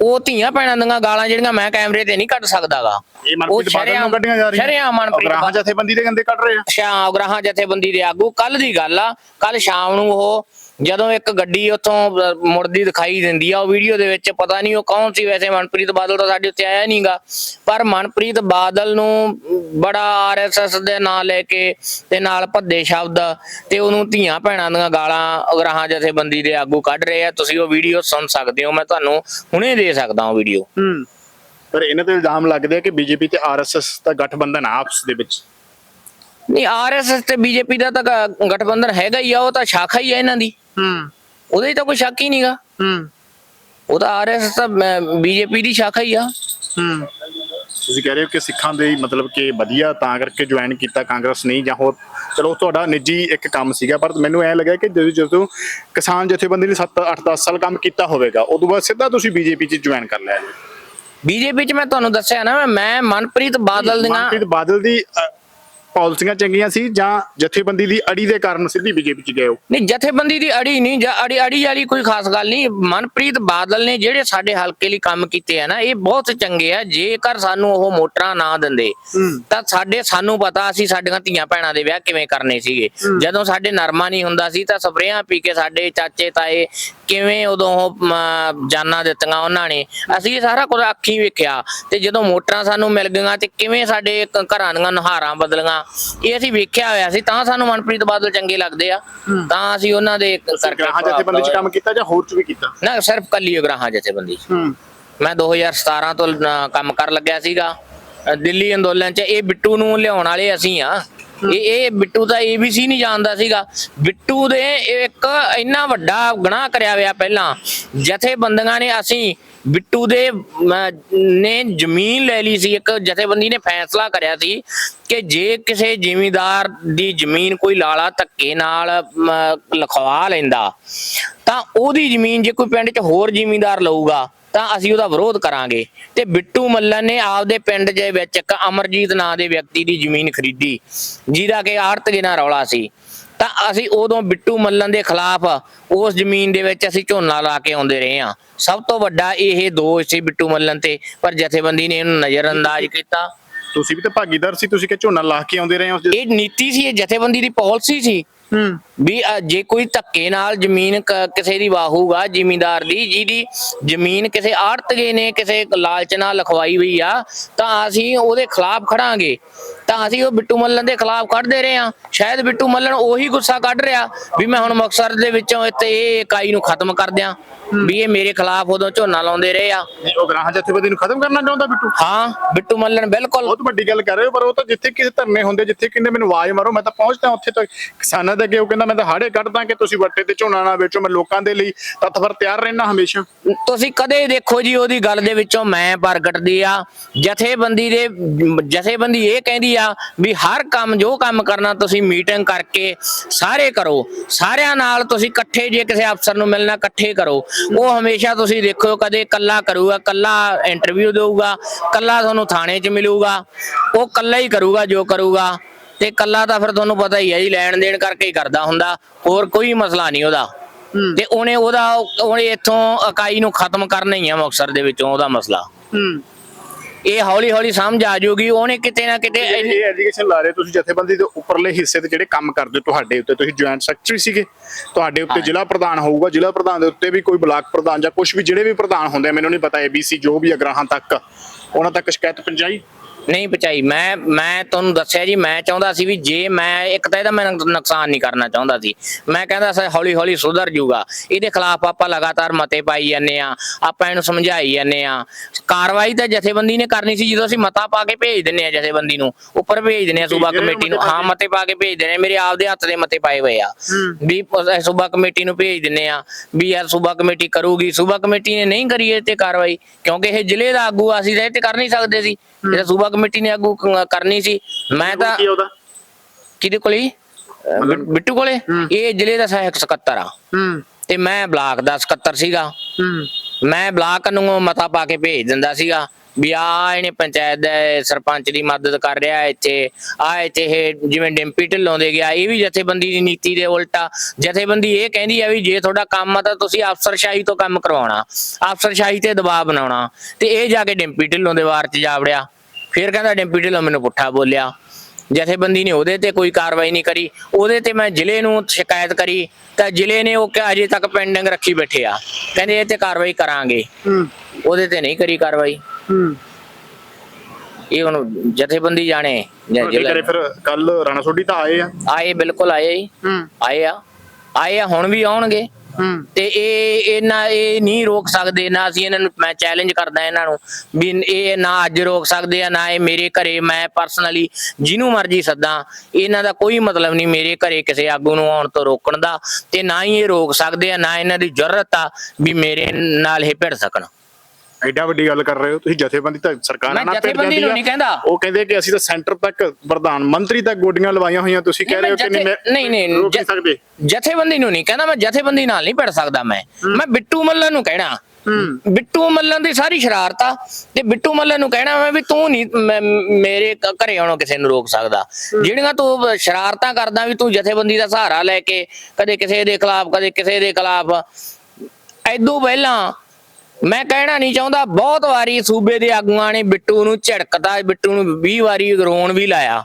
[SPEAKER 1] ਉਹ ਧੀਆਂ ਭੈਣਾਂ ਦੀਆਂ ਗਾਲਾਂ ਜਿਹੜੀਆਂ ਮੈਂ ਕੈਮਰੇ ਤੇ ਨਹੀਂ ਕੱਢ ਸਕਦਾਗਾ।
[SPEAKER 2] ਇਹ ਮਨਪ੍ਰੀਤ ਬਾਦਲ ਨੂੰ ਕੱਢੀਆਂ ਜਾ ਰਹੀਆਂ।
[SPEAKER 1] ਸ਼ਰਿਆਮ ਮਨਪ੍ਰੀਤ
[SPEAKER 2] ਉਗਰਾਹਾਂ ਜਥੇਬੰਦੀ ਦੇ ਗੰਦੇ ਕੱਢ ਰਹੇ ਆ।
[SPEAKER 1] ਸ਼ਾਮ ਉਗਰਾਹਾਂ ਜਥੇਬੰਦੀ ਦੇ ਆਗੂ। ਕੱਲ ਦੀ ਗੱਲ ਆ ਕੱਲ ਸ਼ਾਮ ਨੂੰ ਉਹ ਜਦੋਂ ਇੱਕ ਗੱਡੀ ਉੱਥੋਂ ਮੁੜਦੀ ਦਿਖਾਈ ਦਿੰਦੀ ਆ ਉਹ ਵੀਡੀਓ ਦੇ ਵਿੱਚ ਪਤਾ ਨਹੀਂ ਉਹ ਕੌਣ ਸੀ ਵੈਸੇ ਮਨਪ੍ਰੀਤ ਬਾਦਲ ਤਾਂ ਸਾਡੇ ਉੱਤੇ ਆਇਆ ਨਹੀਂਗਾ। ਪਰ ਮਨਪ੍ਰੀਤ ਬਾਦਲ ਨੂੰ ਬੜਾ ਆਰਐਸਐਸ ਦੇ ਨਾਂ ਲੈ ਕੇ ਤੇ ਨਾਲ ਭੱਦੇ ਸ਼ਬਦ ਤੇ ਉਹਨੂੰ ਧੀਆਂ ਭੈਣਾਂ ਦੀਆਂ ਗਾਲਾਂ ਉਗਰਾਹਾਂ ਜਥੇਬੰਦੀ ਦੇ ਆਗੂ ਕੱਢ ਰਹੇ ਆ। ਤੁਸੀਂ ਉਹ ਵੀਡੀਓ ਸੁਣ ਸਕਦੇ ਹੋ ਮੈਂ ਤੁਹਾਨੂੰ ਹੁਣੇ ਦੇ ਸਕਦਾ ਉਹ ਵੀਡੀਓ।
[SPEAKER 2] ਹੂੰ। ਪਰ ਇਹਨਾਂ ਤੇ ਇਲਜ਼ਾਮ ਲੱਗਦੇ ਆ ਕਿ ਬੀਜੇਪੀ ਤੇ ਆਰਐਸਐਸ ਦਾ ਗਠਬੰਧਨ ਆਪਸ ਦੇ ਵਿੱਚ।
[SPEAKER 1] ਨਹੀਂ ਆਰਐਸਐਸ ਤੇ ਬੀਜੇਪੀ ਦਾ ਤਾਂ ਗਠਬੰਧਨ ਹੈਗਾ ਹੀ ਆ ਉਹ ਤਾਂ ਸ਼ਾਖਾ ਹੀ ਆ ਇਹਨਾਂ ਦੀ।
[SPEAKER 2] ਹੂੰ।
[SPEAKER 1] ਉਹਦੇ 'ਚ ਤਾਂ ਕੋਈ ਸ਼ੱਕ ਹੀ ਨਹੀਂਗਾ
[SPEAKER 2] ਹੂੰ।
[SPEAKER 1] ਉਹ ਤਾਂ ਆਰਐਸਐਸ ਤਾਂ ਬੀਜੇਪੀ ਦੀ ਸ਼ਾਖਾ ਹੀ ਆ।
[SPEAKER 2] ਹੂੰ। ਤੁਸੀਂ ਕਹਿ ਰਹੇ ਹੋ ਕਿ ਸਿੱਖਾਂ ਦੇ ਮਤਲਬ ਕਿ ਵਧੀਆ ਤਾਂ ਕਰਕੇ ਜੁਆਇਨ ਕੀਤਾ ਕਾਂਗਰਸ ਨਹੀਂ ਜਾਂ ਹੋਰ। ਚਲੋ ਤੁਹਾਡਾ ਨਿੱਜੀ ਇੱਕ ਕੰਮ ਸੀਗਾ ਪਰ ਮੈਨੂੰ ਐ ਲੱਗਾ ਕਿ ਜਦੋਂ ਜਦੋਂ ਕਿਸਾਨ ਜਥੇਬੰਦੀ ਨੇ 7 8 10 ਸਾਲ ਕੰਮ ਕੀਤਾ ਹੋਵੇਗਾ ਉਦੋਂ ਬਾਅਦ ਸਿੱਧਾ ਤੁਸੀਂ ਬੀਜੇਪੀ 'ਚ ਜੁਆਇਨ ਕਰ ਲਿਆ ਜੀ।
[SPEAKER 1] ਬੀਜੇਪੀ 'ਚ ਮੈਂ ਤੁਹਾਨੂੰ ਦੱਸਿਆ ਨਾ ਮੈਂ ਮਨਪ੍ਰੀਤ ਬਾਦਲ ਦੀਆਂ
[SPEAKER 2] ਮਨਪ੍ਰੀਤ ਬਾਦਲ ਦੀ ਪਾਲਿਸੀਆਂ ਚੰਗੀਆਂ ਸੀ ਜਾਂ ਜਥੇਬੰਦੀ ਦੀ ਅੜੀ ਦੇ ਕਾਰਨ ਸਿੱਧੀ ਬੀਜੇਪੀ 'ਚ ਗਏ ਹੋ?
[SPEAKER 1] ਨਹੀਂ ਜਥੇਬੰਦੀ ਦੀ ਅੜੀ ਨਹੀਂ ਜਾਂ ਅੜੀ ਅੜੀ ਵਾਲੀ ਕੋਈ ਖਾਸ ਗੱਲ ਨਹੀਂ। ਮਨਪ੍ਰੀਤ ਬਾਦਲ ਨੇ ਜਿਹੜੇ ਸਾਡੇ ਹਲਕੇ ਲਈ ਕੰਮ ਕੀਤੇ ਆ ਨਾ ਇਹ ਬਹੁਤ ਚੰਗੇ ਆ। ਜੇਕਰ ਸਾਨੂੰ ਉਹ ਮੋਟਰਾਂ ਨਾ ਦਿੰਦੇ ਤਾਂ ਸਾਡੇ ਸਾਨੂੰ ਪਤਾ ਸੀ ਸਾਡੀਆਂ ਧੀਆਂ ਭੈਣਾਂ ਦੇ ਵਿਆਹ ਕਿਵੇਂ ਕਰਨੇ ਸੀਗੇ। ਜਦੋਂ ਸਾਡੇ ਨਰਮਾ ਨਹੀਂ ਹੁੰਦਾ ਸੀ ਤਾਂ ਸਪਰੇਆਂ ਪੀ ਕੇ ਸਾਡੇ ਚਾਚੇ ਤਾਏ ਕਿਵੇਂ ਉਦੋਂ ਜਾਨਾਂ ਦਿੱਤੀਆਂ ਉਹਨਾਂ ਨੇ। ਅਸੀਂ ਇਹ ਸਾਰਾ ਕੁਝ ਅੱਖੀਂ ਵੇਖਿਆ। ਤੇ ਜਦੋਂ ਮੋਟਰਾਂ ਸਾਨੂੰ ਮਿਲ ਗਈਆਂ ਤੇ ਕਿਵੇਂ ਸਾਡੇ ਘਰਾਂ ਦੀਆਂ ਨੁਹਾਰਾਂ ਬਦਲੀਆਂ ਇਹ ਅਸੀਂ ਵੇਖਿਆ ਹੋਇਆ ਸੀ ਤਾਂ ਸਾਨੂੰ ਮਨਪ੍ਰੀਤ ਬਾਦਲ ਚੰਗੇ ਲੱਗਦੇ ਆ। ਤਾਂ ਅਸੀਂ ਉਹਨਾਂ ਦੇ ਕਰਕੇ
[SPEAKER 2] ਗ੍ਰਾਹਾਂ ਜਥੇਬੰਦੀ 'ਚ ਕੰਮ ਕੀਤਾ ਜਾਂ ਹੋਰ 'ਚ ਵੀ ਕੀਤਾ?
[SPEAKER 1] ਨਾ ਸਿਰਫ ਕੱਲੀ ਉਗਰਾਹਾਂ ਜਥੇਬੰਦੀ ਮੈਂ 2017 ਤੋਂ ਕੰਮ ਕਰਨ ਲੱਗਿਆ ਸੀਗਾ। ਦਿੱਲੀ ਅੰਦੋਲਨ 'ਚ ਇਹ ਬਿੱਟੂ ਨੂੰ ਲਿਆਉਣ ਵਾਲੇ ਅਸੀਂ ਆ। ਇਹ ਇਹ ਬਿੱਟੂ ਤਾਂ ਏਬੀਸੀ ਨਹੀਂ ਜਾਣਦਾ ਸੀਗਾ। ਬਿੱਟੂ ਦੇ ਇੱਕ ਇੰਨਾ ਵੱਡਾ ਗੁਨਾਹ ਕਰਿਆ ਹੋਇਆ ਪਹਿਲਾਂ। ਜਥੇਬੰਦੀਆਂ ਨੇ ਅਸੀਂ ਬਿੱਟੂ ਦੇ ਨੇ ਜ਼ਮੀਨ ਲੈ ਲਈ ਸੀ। ਇੱਕ ਜਥੇਬੰਦੀ ਨੇ ਫੈਸਲਾ ਕਰਿਆ ਸੀ ਕਿ ਜੇ ਕਿਸੇ ਜ਼ਿਮੀਂਦਾਰ ਦੀ ਜ਼ਮੀਨ ਕੋਈ ਲਾਲਾ ਧੱਕੇ ਨਾਲ ਲਖਵਾ ਲੈਂਦਾ, ਤਾਂ ਉਹਦੀ ਜ਼ਮੀਨ ਜੇ ਕੋਈ ਪਿੰਡ 'ਚ ਹੋਰ ਜ਼ਿਮੀਂਦਾਰ ਲਊਗਾ ਤਾਂ ਅਸੀਂ ਉਹਦਾ ਵਿਰੋਧ ਕਰਾਂਗੇ। ਤੇ ਬਿੱਟੂ ਮੱਲਨ ਨੇ ਆਪਦੇ ਪਿੰਡ ਦੇ ਵਿੱਚ ਇੱਕ ਅਮਰਜੀਤ ਨਾਂ ਦੇ ਵਿਅਕਤੀ ਦੀ ਜ਼ਮੀਨ ਖਰੀਦੀ ਜਿਹਦਾ ਕਿ ਆੜਤ ਨਾਲ ਰੌਲਾ ਸੀ। ਤਾਂ ਅਸੀਂ ਉਦੋਂ ਬਿੱਟੂ ਮੱਲਨ ਦੇ ਖਿਲਾਫ ਉਸ ਜ਼ਮੀਨ ਦੇ ਵਿੱਚ ਅਸੀਂ ਝੋਨਾ ਲਾ ਕੇ ਆਉਂਦੇ ਰਹੇ ਹਾਂ। ਸਭ ਤੋਂ ਵੱਡਾ ਇਹ ਦੋਸ਼ ਸੀ ਬਿੱਟੂ ਮੱਲਨ ਤੇ ਪਰ ਜਥੇਬੰਦੀ ਨੇ ਇਹਨੂੰ ਨਜ਼ਰਅੰਦਾਜ਼ ਕੀਤਾ।
[SPEAKER 2] ਤੁਸੀਂ ਵੀ ਤਾਂ ਭਾਗੀਦਾਰ ਸੀ ਤੁਸੀਂ ਕਿ ਝੋਨਾ ਲਾ ਕੇ ਆਉਂਦੇ ਰਹੇ ਹੋ।
[SPEAKER 1] ਇਹ ਨੀਤੀ ਸੀ ਇਹ ਜਥੇਬੰਦੀ ਦੀ ਪਾਲਿਸੀ ਸੀ। ਵੀ ਜੇ ਕੋਈ ਧੱਕੇ ਨਾਲ ਜ਼ਮੀਨ ਕਿਸੇ ਦੀ ਵਾਹੂਗਾ ਜ਼ਿਮੀਂਦਾਰ ਦੀ ਜਿਹਦੀ ਜ਼ਮੀਨ ਕਿਸੇ ਆੜਤਗੇ ਨੇ ਕਿਸੇ ਲਾਲਚ ਨਾਲ ਲਿਖਵਾਈ ਹੋਈ ਆ ਤਾਂ ਅਸੀਂ ਉਹਦੇ ਖਿਲਾਫ ਖੜਾਂਗੇ। ਤਾਂ ਅਸੀਂ ਉਹ ਬਿੱਟੂ ਮੱਲਨ ਦੇ ਖਿਲਾਫ ਕੱਢਦੇ ਰਹੇ ਆ ਸ਼ਾਇਦ ਬਿੱਟੂ ਮੱਲਨ ਉਹੀ ਗੁੱਸਾ ਕੱਢ ਰਿਹਾ ਵੀ ਮੈਂ ਹੁਣ ਮੁਕਤਸਰ ਦੇ ਵਿੱਚੋਂ ਇੱਥੇ ਇਹ ਇਕਾਈ ਨੂੰ ਖਤਮ ਕਰ ਦਿਆਂ ਵੀ ਇਹ ਮੇਰੇ ਖਿਲਾਫ ਉਦੋਂ ਝੋਨਾ ਲਾਉਂਦੇ ਰਹੇ ਆ।
[SPEAKER 2] ਉਹ ਗ੍ਰਾਹਾਂ ਜਥੇਬੰਦੀ ਨੂੰ ਖਤਮ ਕਰਨਾ ਚਾਹੁੰਦਾ ਬਿੱਟੂ?
[SPEAKER 1] ਹਾਂ ਬਿੱਟੂ ਮੱਲਨ ਬਿਲਕੁਲ।
[SPEAKER 2] ਬਹੁਤ ਵੱਡੀ ਗੱਲ ਕਰ ਰਹੇ ਹੋ ਪਰ ਉਹ ਤਾਂ ਜਿੱਥੇ ਕਿਸੇ ਧਰਨੇ ਹੁੰਦੇ ਜਿੱਥੇ ਕਿੰਨੇ ਮੈਨੂੰ ਆਵਾਜ਼ ਮਾਰੋ ਮੈਂ ਤਾਂ ਪਹੁੰਚਦਾ ਉੱਥੇ ਤੱਕ ਕਿਸਾਨਾਂ ਦੇ ਅੱਗੇ ਉਹ ਕਹਿੰਦਾ ਮੈਂ ਤਾਂ ਹਾੜੇ ਕੱਢਦਾ ਕਿ ਤੁਸੀਂ ਵੱਟੇ ਤੇ ਝੋਨਾ ਨਾ ਵੇਚੋ, ਮੈਂ ਲੋਕਾਂ ਦੇ ਲਈ ਤਤਪਰ ਤਿਆਰ ਰਹਿਣਾ ਹਮੇਸ਼ਾ।
[SPEAKER 1] ਤੁਸੀਂ ਕਦੇ ਦੇਖੋ ਜੀ ਉਹਦੀ ਗੱਲ ਦੇ ਵਿੱਚੋਂ ਮੈਂ ਪ੍ਰਗਟਦੀ ਆ, ਜਥੇਬੰਦੀ ਦੇ, ਜਥੇਬੰਦੀ ਇਹ ਕਹਿੰਦੀ ਆ ਵੀ ਹਰ ਕੰਮ, ਜੋ ਕੰਮ ਕਰਨਾ ਤੁਸੀਂ ਮੀਟਿੰਗ ਕਰਕੇ ਸਾਰੇ ਕਰੋ। ਸਾਰਿਆਂ ਨਾਲ ਤੁਸੀਂ ਇਕੱਠੇ ਜੇ ਕਿਸੇ ਅਫਸਰ ਨੂੰ ਮਿਲਣਾ, ਇਕੱਠੇ ਕਰੋ। ਉਹ ਹਮੇਸ਼ਾ ਤੁਸੀਂ ਦੇਖੋ, ਕਦੇ ਕੱਲਾ ਕਰੂਗਾ ਕੱਲਾ ਇੰਟਰਵਿਊ ਦੇਊਗਾ ਕੱਲਾ ਤੁਹਾਨੂੰ ਥਾਣੇ 'ਚ ਮਿਲੂਗਾ, ਉਹ ਕੱਲਾ ਹੀ ਕਰੂਗਾ ਜੋ ਕਰੂਗਾ। ਤੇ ਕੱਲਾ ਤਾਂ ਫਿਰ ਤੁਹਾਨੂੰ ਪਤਾ ਹੀ ਹੈ ਜੀ ਲੈਣ ਦੇਣ ਕਰਕੇ ਹੀ ਕਰਦਾ ਹੁੰਦਾ ਹੋਰ ਕੋਈ ਮਸਲਾ ਨਹੀਂ ਉਹਦਾ। ਤੇ ਉਹਨੇ ਉਹਦਾ ਉਹਨੇ ਇੱਥੋਂ ਇਕਾਈ ਨੂੰ ਖਤਮ ਕਰਨਾ ਹੀ ਆ ਮੁਕਤਸਰ ਦੇ ਵਿੱਚੋਂ ਉਹਦਾ ਮਸਲਾ। ਇਹ ਹੌਲੀ ਹੌਲੀ ਸਮਝ ਆ ਜਾਊਗੀ ਉਹਨੇ ਕਿਤੇ ਨਾ ਕਿਤੇ
[SPEAKER 2] ਇਹ ਐਜੂਕੇਸ਼ਨ ਲਾ ਰਹੇ ਤੁਸੀਂ ਜਥੇਬੰਦੀ ਦੇ ਉੱਪਰਲੇ ਹਿੱਸੇ ਤੇ ਜਿਹੜੇ ਕੰਮ ਕਰਦੇ ਹੋ, ਤੁਹਾਡੇ ਉੱਤੇ ਤੁਸੀਂ ਜੁਆਇੰਟ ਸੈਕਟਰੀ ਸੀਗੇ ਤੁਹਾਡੇ ਉੱਤੇ ਜ਼ਿਲ੍ਹਾ ਪ੍ਰਧਾਨ ਹੋਊਗਾ ਜ਼ਿਲ੍ਹਾ ਪ੍ਰਧਾਨ ਦੇ ਉੱਤੇ ਵੀ ਕੋਈ ਬਲਾਕ ਪ੍ਰਧਾਨ ਜਾਂ ਕੁਝ ਵੀ ਜਿਹੜੇ ਵੀ ਪ੍ਰਧਾਨ ਹੁੰਦੇ ਮੈਨੂੰ ਨਹੀਂ ਪਤਾ ਏਬੀਸੀ ਜੋ ਵੀ ਅਗਰਾਹਾਂ ਤੱਕ ਉਹਨਾਂ ਤੱਕ ਸ਼ਿਕਾਇਤ ਪਹੁੰਚਾਈ?
[SPEAKER 1] ਨਹੀਂ ਪਚਾਈ ਮੈਂ ਮੈਂ ਤੁਹਾਨੂੰ ਦੱਸਿਆ ਜੀ ਮੈਂ ਚਾਹੁੰਦਾ ਸੀ ਵੀ ਜੇ ਮੈਂ ਇੱਕ ਤਾਂ ਇਹਦਾ ਮੈਂ ਨੁਕ- ਨੁਕਸਾਨ ਨਹੀਂ ਕਰਨਾ ਚਾਹੁੰਦਾ ਸੀ। ਮੈਂ ਕਹਿੰਦਾ ਸੀ ਹੌਲੀ ਹੌਲੀ ਸੁਧਰ ਜਾਊਗਾ ਇਹਦੇ ਖਿਲਾਫ ਆਪਾਂ ਲਗਾਤਾਰ ਮਤੇ ਪਾਈ ਜਾਂਦੇ ਆ ਆਪਾਂ ਇਹਨੂੰ ਸਮਝਾਈ ਜਾਂਦੇ ਆ ਕਾਰਵਾਈ ਤਾਂ ਜਥੇਬੰਦੀ ਨੇ ਕਰਨੀ ਸੀ ਜਦੋਂ ਅਸੀਂ ਮਤਾ ਪਾ ਕੇ ਭੇਜ ਦਿੰਨੇ ਆ ਜਥੇਬੰਦੀ ਨੂੰ। ਉੱਪਰ ਭੇਜ ਦਿੰਨੇ ਆ ਸੂਬਾ
[SPEAKER 2] ਰਹੇ
[SPEAKER 1] ਕਮੇਟੀ ਨੂੰ। ਹਾਂ ਮਤੇ ਪਾ ਕੇ ਭੇਜ ਦਿੰਨੇ ਮੇਰੇ ਆਪਦੇ ਹੱਥ ਦੇ ਮਤੇ ਪਾਏ ਹੋਏ ਆ। ਵੀ ਸੂਬਾ ਕਮੇਟੀ ਨੂੰ ਭੇਜ ਦਿੰਨੇ ਆ ਵੀ ਯਾਰ ਸੂਬਾ ਕਮੇਟੀ ਕਰੂਗੀ। ਸੂਬਾ ਕਮੇਟੀ ਨੇ ਨਹੀਂ ਕਰੀ ਇਹ ਤੇ ਕਾਰਵਾਈ ਕਿਉਂਕਿ ਇਹ ਜ਼ਿਲ੍ਹੇ ਦਾ ਆਗੂ ਆ, ਅਸੀਂ ਤਾਂ ਇਹ ਤੇ ਕਰ ਨਹੀਂ ਸਕਦੇ ਸੀ। ਜਿਹੜਾ ਸੂਬਾ ਕਮੇਟੀ ਨੇ ਆਗੂ ਕ- ਕਰਨੀ ਸੀ ਮੈਂ ਤਾਂ
[SPEAKER 2] ਕੀ ਉਹਦਾ?
[SPEAKER 1] ਕਿਹਦੇ ਕੋਲੇ ਅਹ ਬਿੱਟੂ ਕੋਲੇ? ਇਹ ਜ਼ਿਲ੍ਹੇ ਦਾ ਸਹਾਇਕ ਸਕੱਤਰ ਆ।
[SPEAKER 2] ਹੂੰ।
[SPEAKER 1] ਤੇ ਮੈਂ ਬਲਾਕ ਦਾ ਸਕੱਤਰ ਸੀਗਾ।
[SPEAKER 2] ਹੂੰ।
[SPEAKER 1] ਮੈਂ ਬਲਾਕ ਨੂੰ ਮਤਾ ਪਾ ਕੇ ਭੇਜ ਦਿੰਦਾ ਸੀਗਾ। ਵੀ ਆ ਇਹਨੇ ਪੰਚਾਇਤ ਦੇ ਸਰਪੰਚ ਦੀ ਮਦਦ ਕਰ ਰਿਹਾ ਇੱਥੇ। ਆ ਇੱਥੇ ਇਹ ਜਿਵੇਂ ਡਿੰਪੀ ਢਿੱਲੋਂ ਦੇ ਗਿਆ ਇਹ ਵੀ ਜਥੇਬੰਦੀ ਦੀ ਨੀਤੀ ਦੇ ਉਲਟਾ ਜਥੇਬੰਦੀ ਇਹ ਕਹਿੰਦੀ ਆ ਵੀ ਜੇ ਤੁਹਾਡਾ ਕੰਮ ਆ ਤਾਂ ਤੁਸੀਂ ਅਫਸਰਸ਼ਾਹੀ ਤੋਂ ਕੰਮ ਕਰਵਾਉਣਾ ਅਫਸਰਸ਼ਾਹੀ ਤੇ ਦਬਾਅ ਬਣਾਉਣਾ। ਤੇ ਇਹ ਜਾ ਕੇ ਡਿੰਪੀ ਢਿੱਲੋਂ ਦੇ ਵਾਰ ਚ ਜਾ ਵੜਿਆ। ਫਿਰ ਕਹਿੰਦਾ ਡਿੰਪੀ ਢਿੱਲੋਂ ਮੈਨੂੰ ਪੁੱਠਾ ਬੋਲਿਆ। ਜਥੇਬੰਦੀ ਨੇ ਉਹਦੇ ਤੇ ਕੋਈ ਕਾਰਵਾਈ ਨਹੀਂ ਕਰੀ। ਉਹਦੇ ਤੇ ਮੈਂ ਜ਼ਿਲ੍ਹੇ ਨੂੰ ਸ਼ਿਕਾਇਤ ਕਰੀ ਤਾਂ ਜ਼ਿਲ੍ਹੇ ਨੇ ਉਹ ਕਿ ਅਜੇ ਤੱਕ ਪੈਂਡਿੰਗ ਰੱਖੀ ਬੈਠੇ ਆ। ਕਹਿੰਦੇ ਇਹ ਤੇ ਕਾਰਵਾਈ ਕਰਾਂਗੇ। ਉਹਦੇ ਤੇ ਨਹੀਂ ਕਰੀ ਕਾਰਵਾਈ।
[SPEAKER 2] ਹੂੰ।
[SPEAKER 1] ਇਹ ਹੁਣ ਜਥੇਬੰਦੀ ਜਾਣੇ ਜਾਂ
[SPEAKER 2] ਤੁਹਾਡੇ
[SPEAKER 1] ਜ਼ਿਲ੍ਹਾ
[SPEAKER 2] ਘਰੇ ਫਿਰ ਕੱਲ ਰਾਣਾ ਸੋਢੀ ਤਾਂ ਆਏ ਆ?
[SPEAKER 1] ਆਏ ਬਿਲਕੁਲ ਆਏ ਹੀ
[SPEAKER 2] ਹੂੰ।
[SPEAKER 1] ਆਏ ਆ। ਆਏ ਆ ਹੁਣ ਵੀ ਆਉਣਗੇ।
[SPEAKER 2] ਹੂੰ।
[SPEAKER 1] ਤੇ ਇਹ ਇਹਨਾਂ ਇਹ ਨਹੀਂ ਰੋਕ ਸਕਦੇ ਨਾ ਅਸੀਂ ਇਹਨਾਂ ਨੂੰ ਮੈਂ ਚੈਲੰਜ ਕਰਦਾ ਇਹਨਾਂ ਨੂੰ ਵੀ ਇਹ ਨਾ ਅੱਜ ਰੋਕ ਸਕਦੇ ਆ ਨਾ ਇਹ ਮੇਰੇ ਘਰੇ ਮੈਂ ਪਰਸਨਲੀ ਜਿਹਨੂੰ ਮਰਜ਼ੀ ਸੱਦਾਂ। ਇਹਨਾਂ ਦਾ ਕੋਈ ਮਤਲਬ ਨਹੀਂ ਮੇਰੇ ਘਰੇ ਕਿਸੇ ਆਗੂ ਨੂੰ ਆਉਣ ਤੋਂ ਰੋਕਣ ਦਾ ਤੇ ਨਾ ਹੀ ਇਹ ਰੋਕ ਸਕਦੇ ਆ ਨਾ ਇਹਨਾਂ ਦੀ ਜ਼ਰੂਰਤ ਆ ਵੀ ਮੇਰੇ ਨਾਲ ਇਹ ਭਿੜ ਸਕਣ।
[SPEAKER 2] ਐਡਾ ਵੱਡੀ ਗੱਲ ਕਰ ਰਹੇ ਹੋ ਤੁਸੀਂ ਜਥੇਬੰਦੀ ਤਾਂ ਸਰਕਾਰ ਨਾਲ
[SPEAKER 1] ਜਥੇਬੰਦੀ
[SPEAKER 2] ਜਾਂਦੀ ਆ। ਉਹ ਕਹਿੰਦੇ ਕਿ ਅਸੀਂ ਤਾਂ ਸੈਂਟਰ ਤੱਕ ਪ੍ਰਧਾਨ ਮੰਤਰੀ ਤੱਕ ਗੋਡੀਆਂ ਲਵਾਈਆਂ ਹੋਈਆਂ ਤੁਸੀਂ ਕਹਿ ਰਹੇ ਹੋ ਕਿ ਨਹੀਂ
[SPEAKER 1] ਨਹੀਂ ਨਹੀਂ
[SPEAKER 2] ਰੋਕ ਨਹੀਂ
[SPEAKER 1] ਜ-
[SPEAKER 2] ਸਕਦੇ।
[SPEAKER 1] ਜਥੇਬੰਦੀ ਨੂੰ ਨਹੀਂ ਕਹਿੰਦਾ ਮੈਂ ਜਥੇਬੰਦੀ ਨਾਲ ਨਹੀਂ ਭਿੜ ਸਕਦਾ ਮੈਂ। ਮੈਂ ਬਿੱਟੂ ਮੱਲਨ ਨੂੰ ਕਹਿਣਾ। ਬਿੱਟੂ ਮੱਲਨ ਦੀ ਸਾਰੀ ਸ਼ਰਾਰਤ ਆ ਤੇ ਬਿੱਟੂ ਮੱਲਨ ਨੂੰ ਕਹਿਣਾ ਮੈਂ ਵੀ ਤੂੰ ਨਹੀਂ ਮੇਰੇ ਘਰੇ ਆਉਣੋਂ ਕਿਸੇ ਨੂੰ ਰੋਕ ਸਕਦਾ। ਜਿਹੜੀਆਂ ਤੂੰ ਸ਼ਰਾਰਤਾਂ ਕਰਦਾ ਵੀ ਤੂੰ ਜਥੇਬੰਦੀ ਦਾ ਸਹਾਰਾ ਲੈ ਕੇ ਕਦੇ ਕਿਸੇ ਦੇ ਖਿਲਾਫ ਕਦੇ ਕਿਸੇ ਦੇ ਖਿਲਾਫ ਐਦੋਂ ਪਹਿਲਾਂ ਮੈਂ ਕਹਿਣਾ ਨਹੀਂ ਚਾਹੁੰਦਾ ਬਹੁਤ ਵਾਰੀ ਸੂਬੇ ਦੇ ਆਗੂਆਂ ਨੇ ਬਿੱਟੂ ਨੂੰ ਝੜਕਦਾ ਬਿੱਟੂ ਨੂੰ 20 ਵਾਰੀ ਰੋਣ ਵੀ ਲਾਇਆ।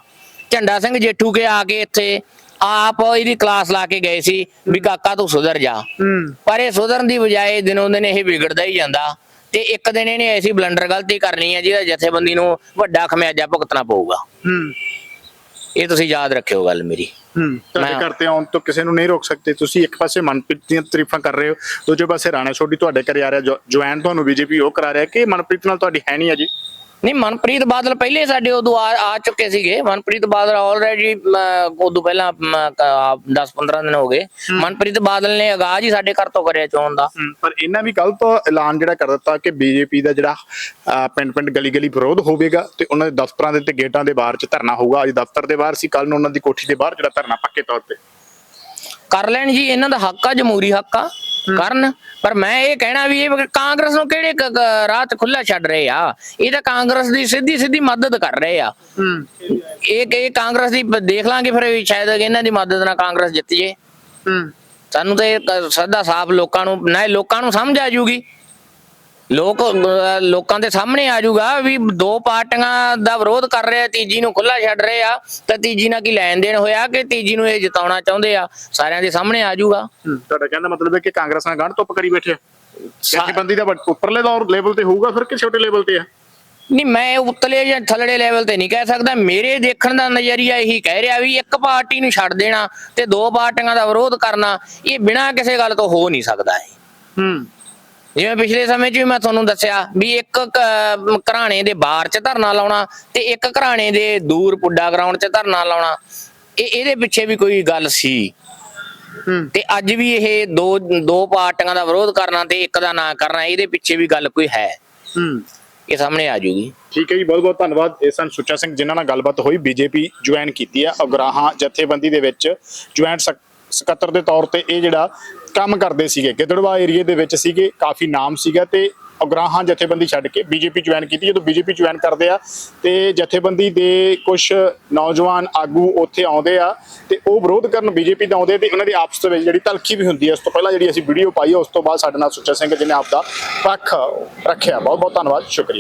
[SPEAKER 1] ਝੰਡਾ ਸਿੰਘ ਜੇਠੂ ਕੇ ਆ ਕੇ ਇੱਥੇ ਆਪ ਇਹਦੀ ਕਲਾਸ ਲਾ ਕੇ ਗਏ ਸੀ ਵੀ ਕਾਕਾ ਤੂੰ ਸੁਧਰ ਜਾ। ਪਰ ਇਹ ਸੁਧਰਨ ਦੀ ਬਜਾਏ ਦਿਨੋਂ ਦਿਨ ਇਹ ਵਿਗੜਦਾ ਹੀ ਜਾਂਦਾ। ਤੇ ਇੱਕ ਦਿਨ ਇਹਨੇ ਐਸੀ ਬਲੰਡਰ ਗਲਤੀ ਕਰਨੀ ਹੈ ਜਿਹਦਾ ਜਥੇਬੰਦੀ ਨੂੰ ਵੱਡਾ ਖਮਿਆਜਾ ਭੁਗਤਣਾ ਪਊਗਾ।
[SPEAKER 2] ਹੂੰ।
[SPEAKER 1] ਇਹ ਤੁਸੀਂ ਯਾਦ ਰੱਖਿਓ ਗੱਲ ਮੇਰੀ।
[SPEAKER 2] ਹੂੰ ਤੁਹਾਡੇ
[SPEAKER 1] ਮੈਂ-
[SPEAKER 2] ਘਰ ਤੇ ਆਉਣ ਤੋਂ ਕਿਸੇ ਨੂੰ ਨਹੀਂ ਰੋਕ ਸਕਦੇ। ਤੁਸੀਂ ਇੱਕ ਪਾਸੇ ਮਨਪ੍ਰੀਤ ਦੀਆਂ ਤਾਰੀਫਾਂ ਕਰ ਰਹੇ ਹੋ ਦੂਜੇ ਪਾਸੇ ਰਾਣਾ ਸੋਢੀ ਤੁਹਾਡੇ ਘਰੇ ਆ ਰਿਹਾ ਜੁਆਇਨ ਤੁਹਾਨੂੰ ਬੀਜੇਪੀ ਉਹ ਕਰਾ ਰਿਹਾ। ਕਿ ਮਨਪ੍ਰੀਤ ਨਾਲ ਤੁਹਾਡੀ ਹੈ ਨਹੀਂ ਅਜੀ?
[SPEAKER 1] ਨਹੀਂ ਮਨਪ੍ਰੀਤ ਬਾਦਲ ਪਹਿਲੇ ਸਾਡੇ ਉਦੋਂ ਆ ਆ ਚੁੱਕੇ ਸੀਗੇ। ਮਨਪ੍ਰੀਤ ਬਾਦਲ ਆਲਰੇਡੀ ਉਦੋਂ ਪਹਿਲਾਂ 10-15 ਦਿਨ ਹੋ ਗਏ। ਮਨਪ੍ਰੀਤ ਬਾਦਲ ਨੇ ਆਗਾਜ਼ ਹੀ ਸਾਡੇ ਘਰ ਤੋਂ ਕਰਿਆ ਚੋਣ ਦਾ।
[SPEAKER 2] ਪਰ ਇਹਨਾਂ ਵੀ ਕੱਲ ਤੋਂ ਐਲਾਨ ਜਿਹੜਾ ਕਰ ਦਿੱਤਾ ਕਿ ਬੀਜੇਪੀ ਦਾ ਜਿਹੜਾ ਪਿੰਡ ਪਿੰਡ ਗਲੀ ਗਲੀ ਵਿਰੋਧ ਹੋਵੇਗਾ ਤੇ ਉਹਨਾਂ ਦੇ ਦਫ਼ਤਰਾਂ ਦੇ ਤੇ ਗੇਟਾਂ ਦੇ ਬਾਹਰ ਚ ਧਰਨਾ ਹੋਊਗਾ। ਅੱਜ ਦਫ਼ਤਰ ਦੇ ਬਾਹਰ ਸੀ ਕੱਲ ਨੂੰ ਉਹਨਾਂ ਦੀ ਕੋਠੀ ਦੇ ਬਾਹਰ ਜਿਹੜਾ ਧਰਨਾ ਪੱਕੇ ਤੌਰ ਤੇ।
[SPEAKER 1] ਕਰ ਲੈਣ ਜੀ ਇਹਨਾਂ ਦਾ ਹੱਕ ਆ ਜਮਹੂਰੀ ਹੱਕ ਆ ਕਰਨ। ਪਰ ਮੈਂ ਇਹ ਕਹਿਣਾ ਵੀ ਇਹ ਕਾਂਗਰਸ ਨੂੰ ਕਿਹੜੇ ਕ- ਕ- ਰਾਹ ਤੇ ਖੁੱਲਾ ਛੱਡ ਰਹੇ ਆ? ਇਹ ਤਾਂ ਕਾਂਗਰਸ ਦੀ ਸਿੱਧੀ ਸਿੱਧੀ ਮਦਦ ਕਰ ਰਹੇ ਆ। ਇਹ ਇਹ ਕਾਂਗਰਸ ਦੀ ਦੇਖ ਲਾਂਗੇ ਫਿਰ ਸ਼ਾਇਦ ਇਹਨਾਂ ਦੀ ਮਦਦ ਨਾਲ ਕਾਂਗਰਸ ਜਿੱਤ ਜੇ। ਸਾਨੂੰ ਤਾਂ ਇਹ ਕ- ਸਦਾ ਸਾਫ਼ ਲੋਕਾਂ ਨੂੰ ਨਾ ਲੋਕਾਂ ਨੂੰ ਸਮਝ ਆ ਜੂਗੀ। ਲੋਕ ਅਹ, ਲੋਕਾਂ ਦੇ ਸਾਹਮਣੇ ਆ ਜਾਊਗਾ ਵੀ ਦੋ ਪਾਰਟੀਆਂ ਦਾ ਵਿਰੋਧ ਕਰ ਰਹੇ ਆ ਤੀਜੀ ਨੂੰ ਖੁੱਲਾ ਛੱਡ ਰਹੇ ਆ ਤਾਂ ਤੀਜੀ ਨਾਲ ਕੀ ਲੈਣ ਦੇਣ ਹੋਇਆ ਕਿ ਤੀਜੀ ਨੂੰ ਇਹ ਜਿਤਾਉਣਾ ਚਾਹੁੰਦੇ ਆ? ਸਾਰਿਆਂ ਦੇ ਸਾਹਮਣੇ ਆ ਜਾਊਗਾ।
[SPEAKER 2] ਤੁਹਾਡਾ ਕਹਿੰਦਾ ਮਤਲਬ ਹੈ ਕਿ ਕਾਂਗਰਸ ਨਾਲ ਗੰਢ ਧੁੱਪ ਕਰੀ ਬੈਠੇ ਆ। ਜਥੇਬੰਦੀ ਦਾ ਵੱਡ- ਉੱਪਰਲੇ ਦੌਰ ਲੈਵਲ ਤੇ ਹੋਊਗਾ ਫਿਰ ਕਿ ਛੋਟੇ ਲੈਵਲ ਤੇ ਆ?
[SPEAKER 1] ਨਹੀਂ ਮੈਂ ਉਤਲੇ ਜਾਂ ਥੱਲੜੇ ਲੈਵਲ ਤੇ ਨਹੀਂ ਕਹਿ ਸਕਦਾ। ਮੇਰੇ ਦੇਖਣ ਦਾ ਨਜ਼ਰੀਆ ਇਹੀ ਕਹਿ ਰਿਹਾ ਵੀ ਇੱਕ ਪਾਰਟੀ ਨੂੰ ਛੱਡ ਦੇਣਾ ਤੇ ਦੋ ਪਾਰਟੀਆਂ ਦਾ ਵਿਰੋਧ ਕਰਨਾ ਇਹ ਬਿਨਾਂ ਕਿਸੇ ਗੱਲ ਤੋਂ ਹੋ ਨਹੀਂ ਸਕਦਾ ਹੈ
[SPEAKER 2] ਹੂੰ।
[SPEAKER 1] ਜਿਵੇਂ ਪਿਛਲੇ ਸਮੇਂ 'ਚ ਵੀ ਮੈਂ ਤੁਹਾਨੂੰ ਦੱਸਿਆ ਵੀ ਇੱਕ ਘਰਾਣੇ ਦੇ ਬਾਹਰ 'ਚ ਧਰਨਾ ਲਾਉਣਾ ਤੇ ਇੱਕ ਘਰਾਣੇ ਦੇ ਦੂਰ ਪੁੱਡਾ ਗਰਾਊਂਡ 'ਚ ਧਰਨਾ ਲਾਉਣਾ ਇਹ ਇਹਦੇ ਪਿੱਛੇ ਵੀ ਕੋਈ ਗੱਲ ਸੀ।
[SPEAKER 2] ਹੂੰ।
[SPEAKER 1] ਤੇ ਅੱਜ ਵੀ ਇਹ ਦੋ ਦੋ ਪਾਰਟੀਆਂ ਦਾ ਵਿਰੋਧ ਕਰਨਾ ਤੇ ਇੱਕ ਦਾ ਨਾ ਕਰਨਾ ਇਹਦੇ ਪਿੱਛੇ ਵੀ ਗੱਲ ਕੋਈ ਹੈ।
[SPEAKER 2] ਹੂੰ।
[SPEAKER 1] ਇਹ ਸਾਹਮਣੇ ਆ ਜੂਗੀ।
[SPEAKER 2] ਠੀਕ ਹੈ ਜੀ ਬਹੁਤ ਬਹੁਤ ਧੰਨਵਾਦ। ਇਹ ਸਨ ਸੁੱਚਾ ਸਿੰਘ ਜਿਨ੍ਹਾਂ ਨਾਲ ਗੱਲਬਾਤ ਹੋਈ। ਬੀਜੇਪੀ ਜੁਆਇਨ ਕੀਤੀ ਹੈ ਅਗਰਾਹਾਂ ਜਥੇਬੰਦੀ ਦੇ ਵਿੱਚ। ਜੁਆਇਨ ਸਕੱਤਰ ਦੇ ਤੌਰ ਤੇ ਇਹ ਜਿਹੜਾ ਕੰਮ ਕਰਦੇ ਸੀਗੇ। ਗਿੱਦੜਵਾ ਏਰੀਏ ਦੇ ਵਿੱਚ ਸੀਗੇ, ਕਾਫੀ ਨਾਮ ਸੀਗਾ ਤੇ ਉਗਰਾਹਾਂ ਜਥੇਬੰਦੀ ਛੱਡ ਕੇ ਬੀਜੇਪੀ ਜੁਆਇਨ ਕੀਤੀ। ਜਦੋਂ ਬੀਜੇਪੀ ਜੁਆਇਨ ਕਰਦੇ ਆ ਤੇ ਜਥੇਬੰਦੀ ਦੇ ਕੁਝ ਨੌਜਵਾਨ ਆਗੂ ਉੱਥੇ ਆਉਂਦੇ ਆ ਤੇ ਉਹ ਵਿਰੋਧ ਕਰਨ ਬੀਜੇਪੀ ਦਾ ਆਉਂਦੇ ਤੇ ਉਹਨਾਂ ਦੀ ਆਪਸ ਵਿੱਚ ਜਿਹੜੀ ਤਲਖੀ ਵੀ ਹੁੰਦੀ ਹੈ ਉਸ ਤੋਂ ਪਹਿਲਾਂ ਜਿਹੜੀ ਅਸੀਂ ਵੀਡੀਓ ਪਾਈ ਉਸ ਤੋਂ ਬਾਅਦ ਸਾਡੇ ਨਾਲ ਸੁੱਚਾ ਸਿੰਘ ਜੀ ਨੇ ਆਪਦਾ ਪੱਖ ਰੱਖਿਆ। ਬਹੁਤ ਬਹੁਤ ਧੰਨਵਾਦ, ਸ਼ੁਕਰੀਆ।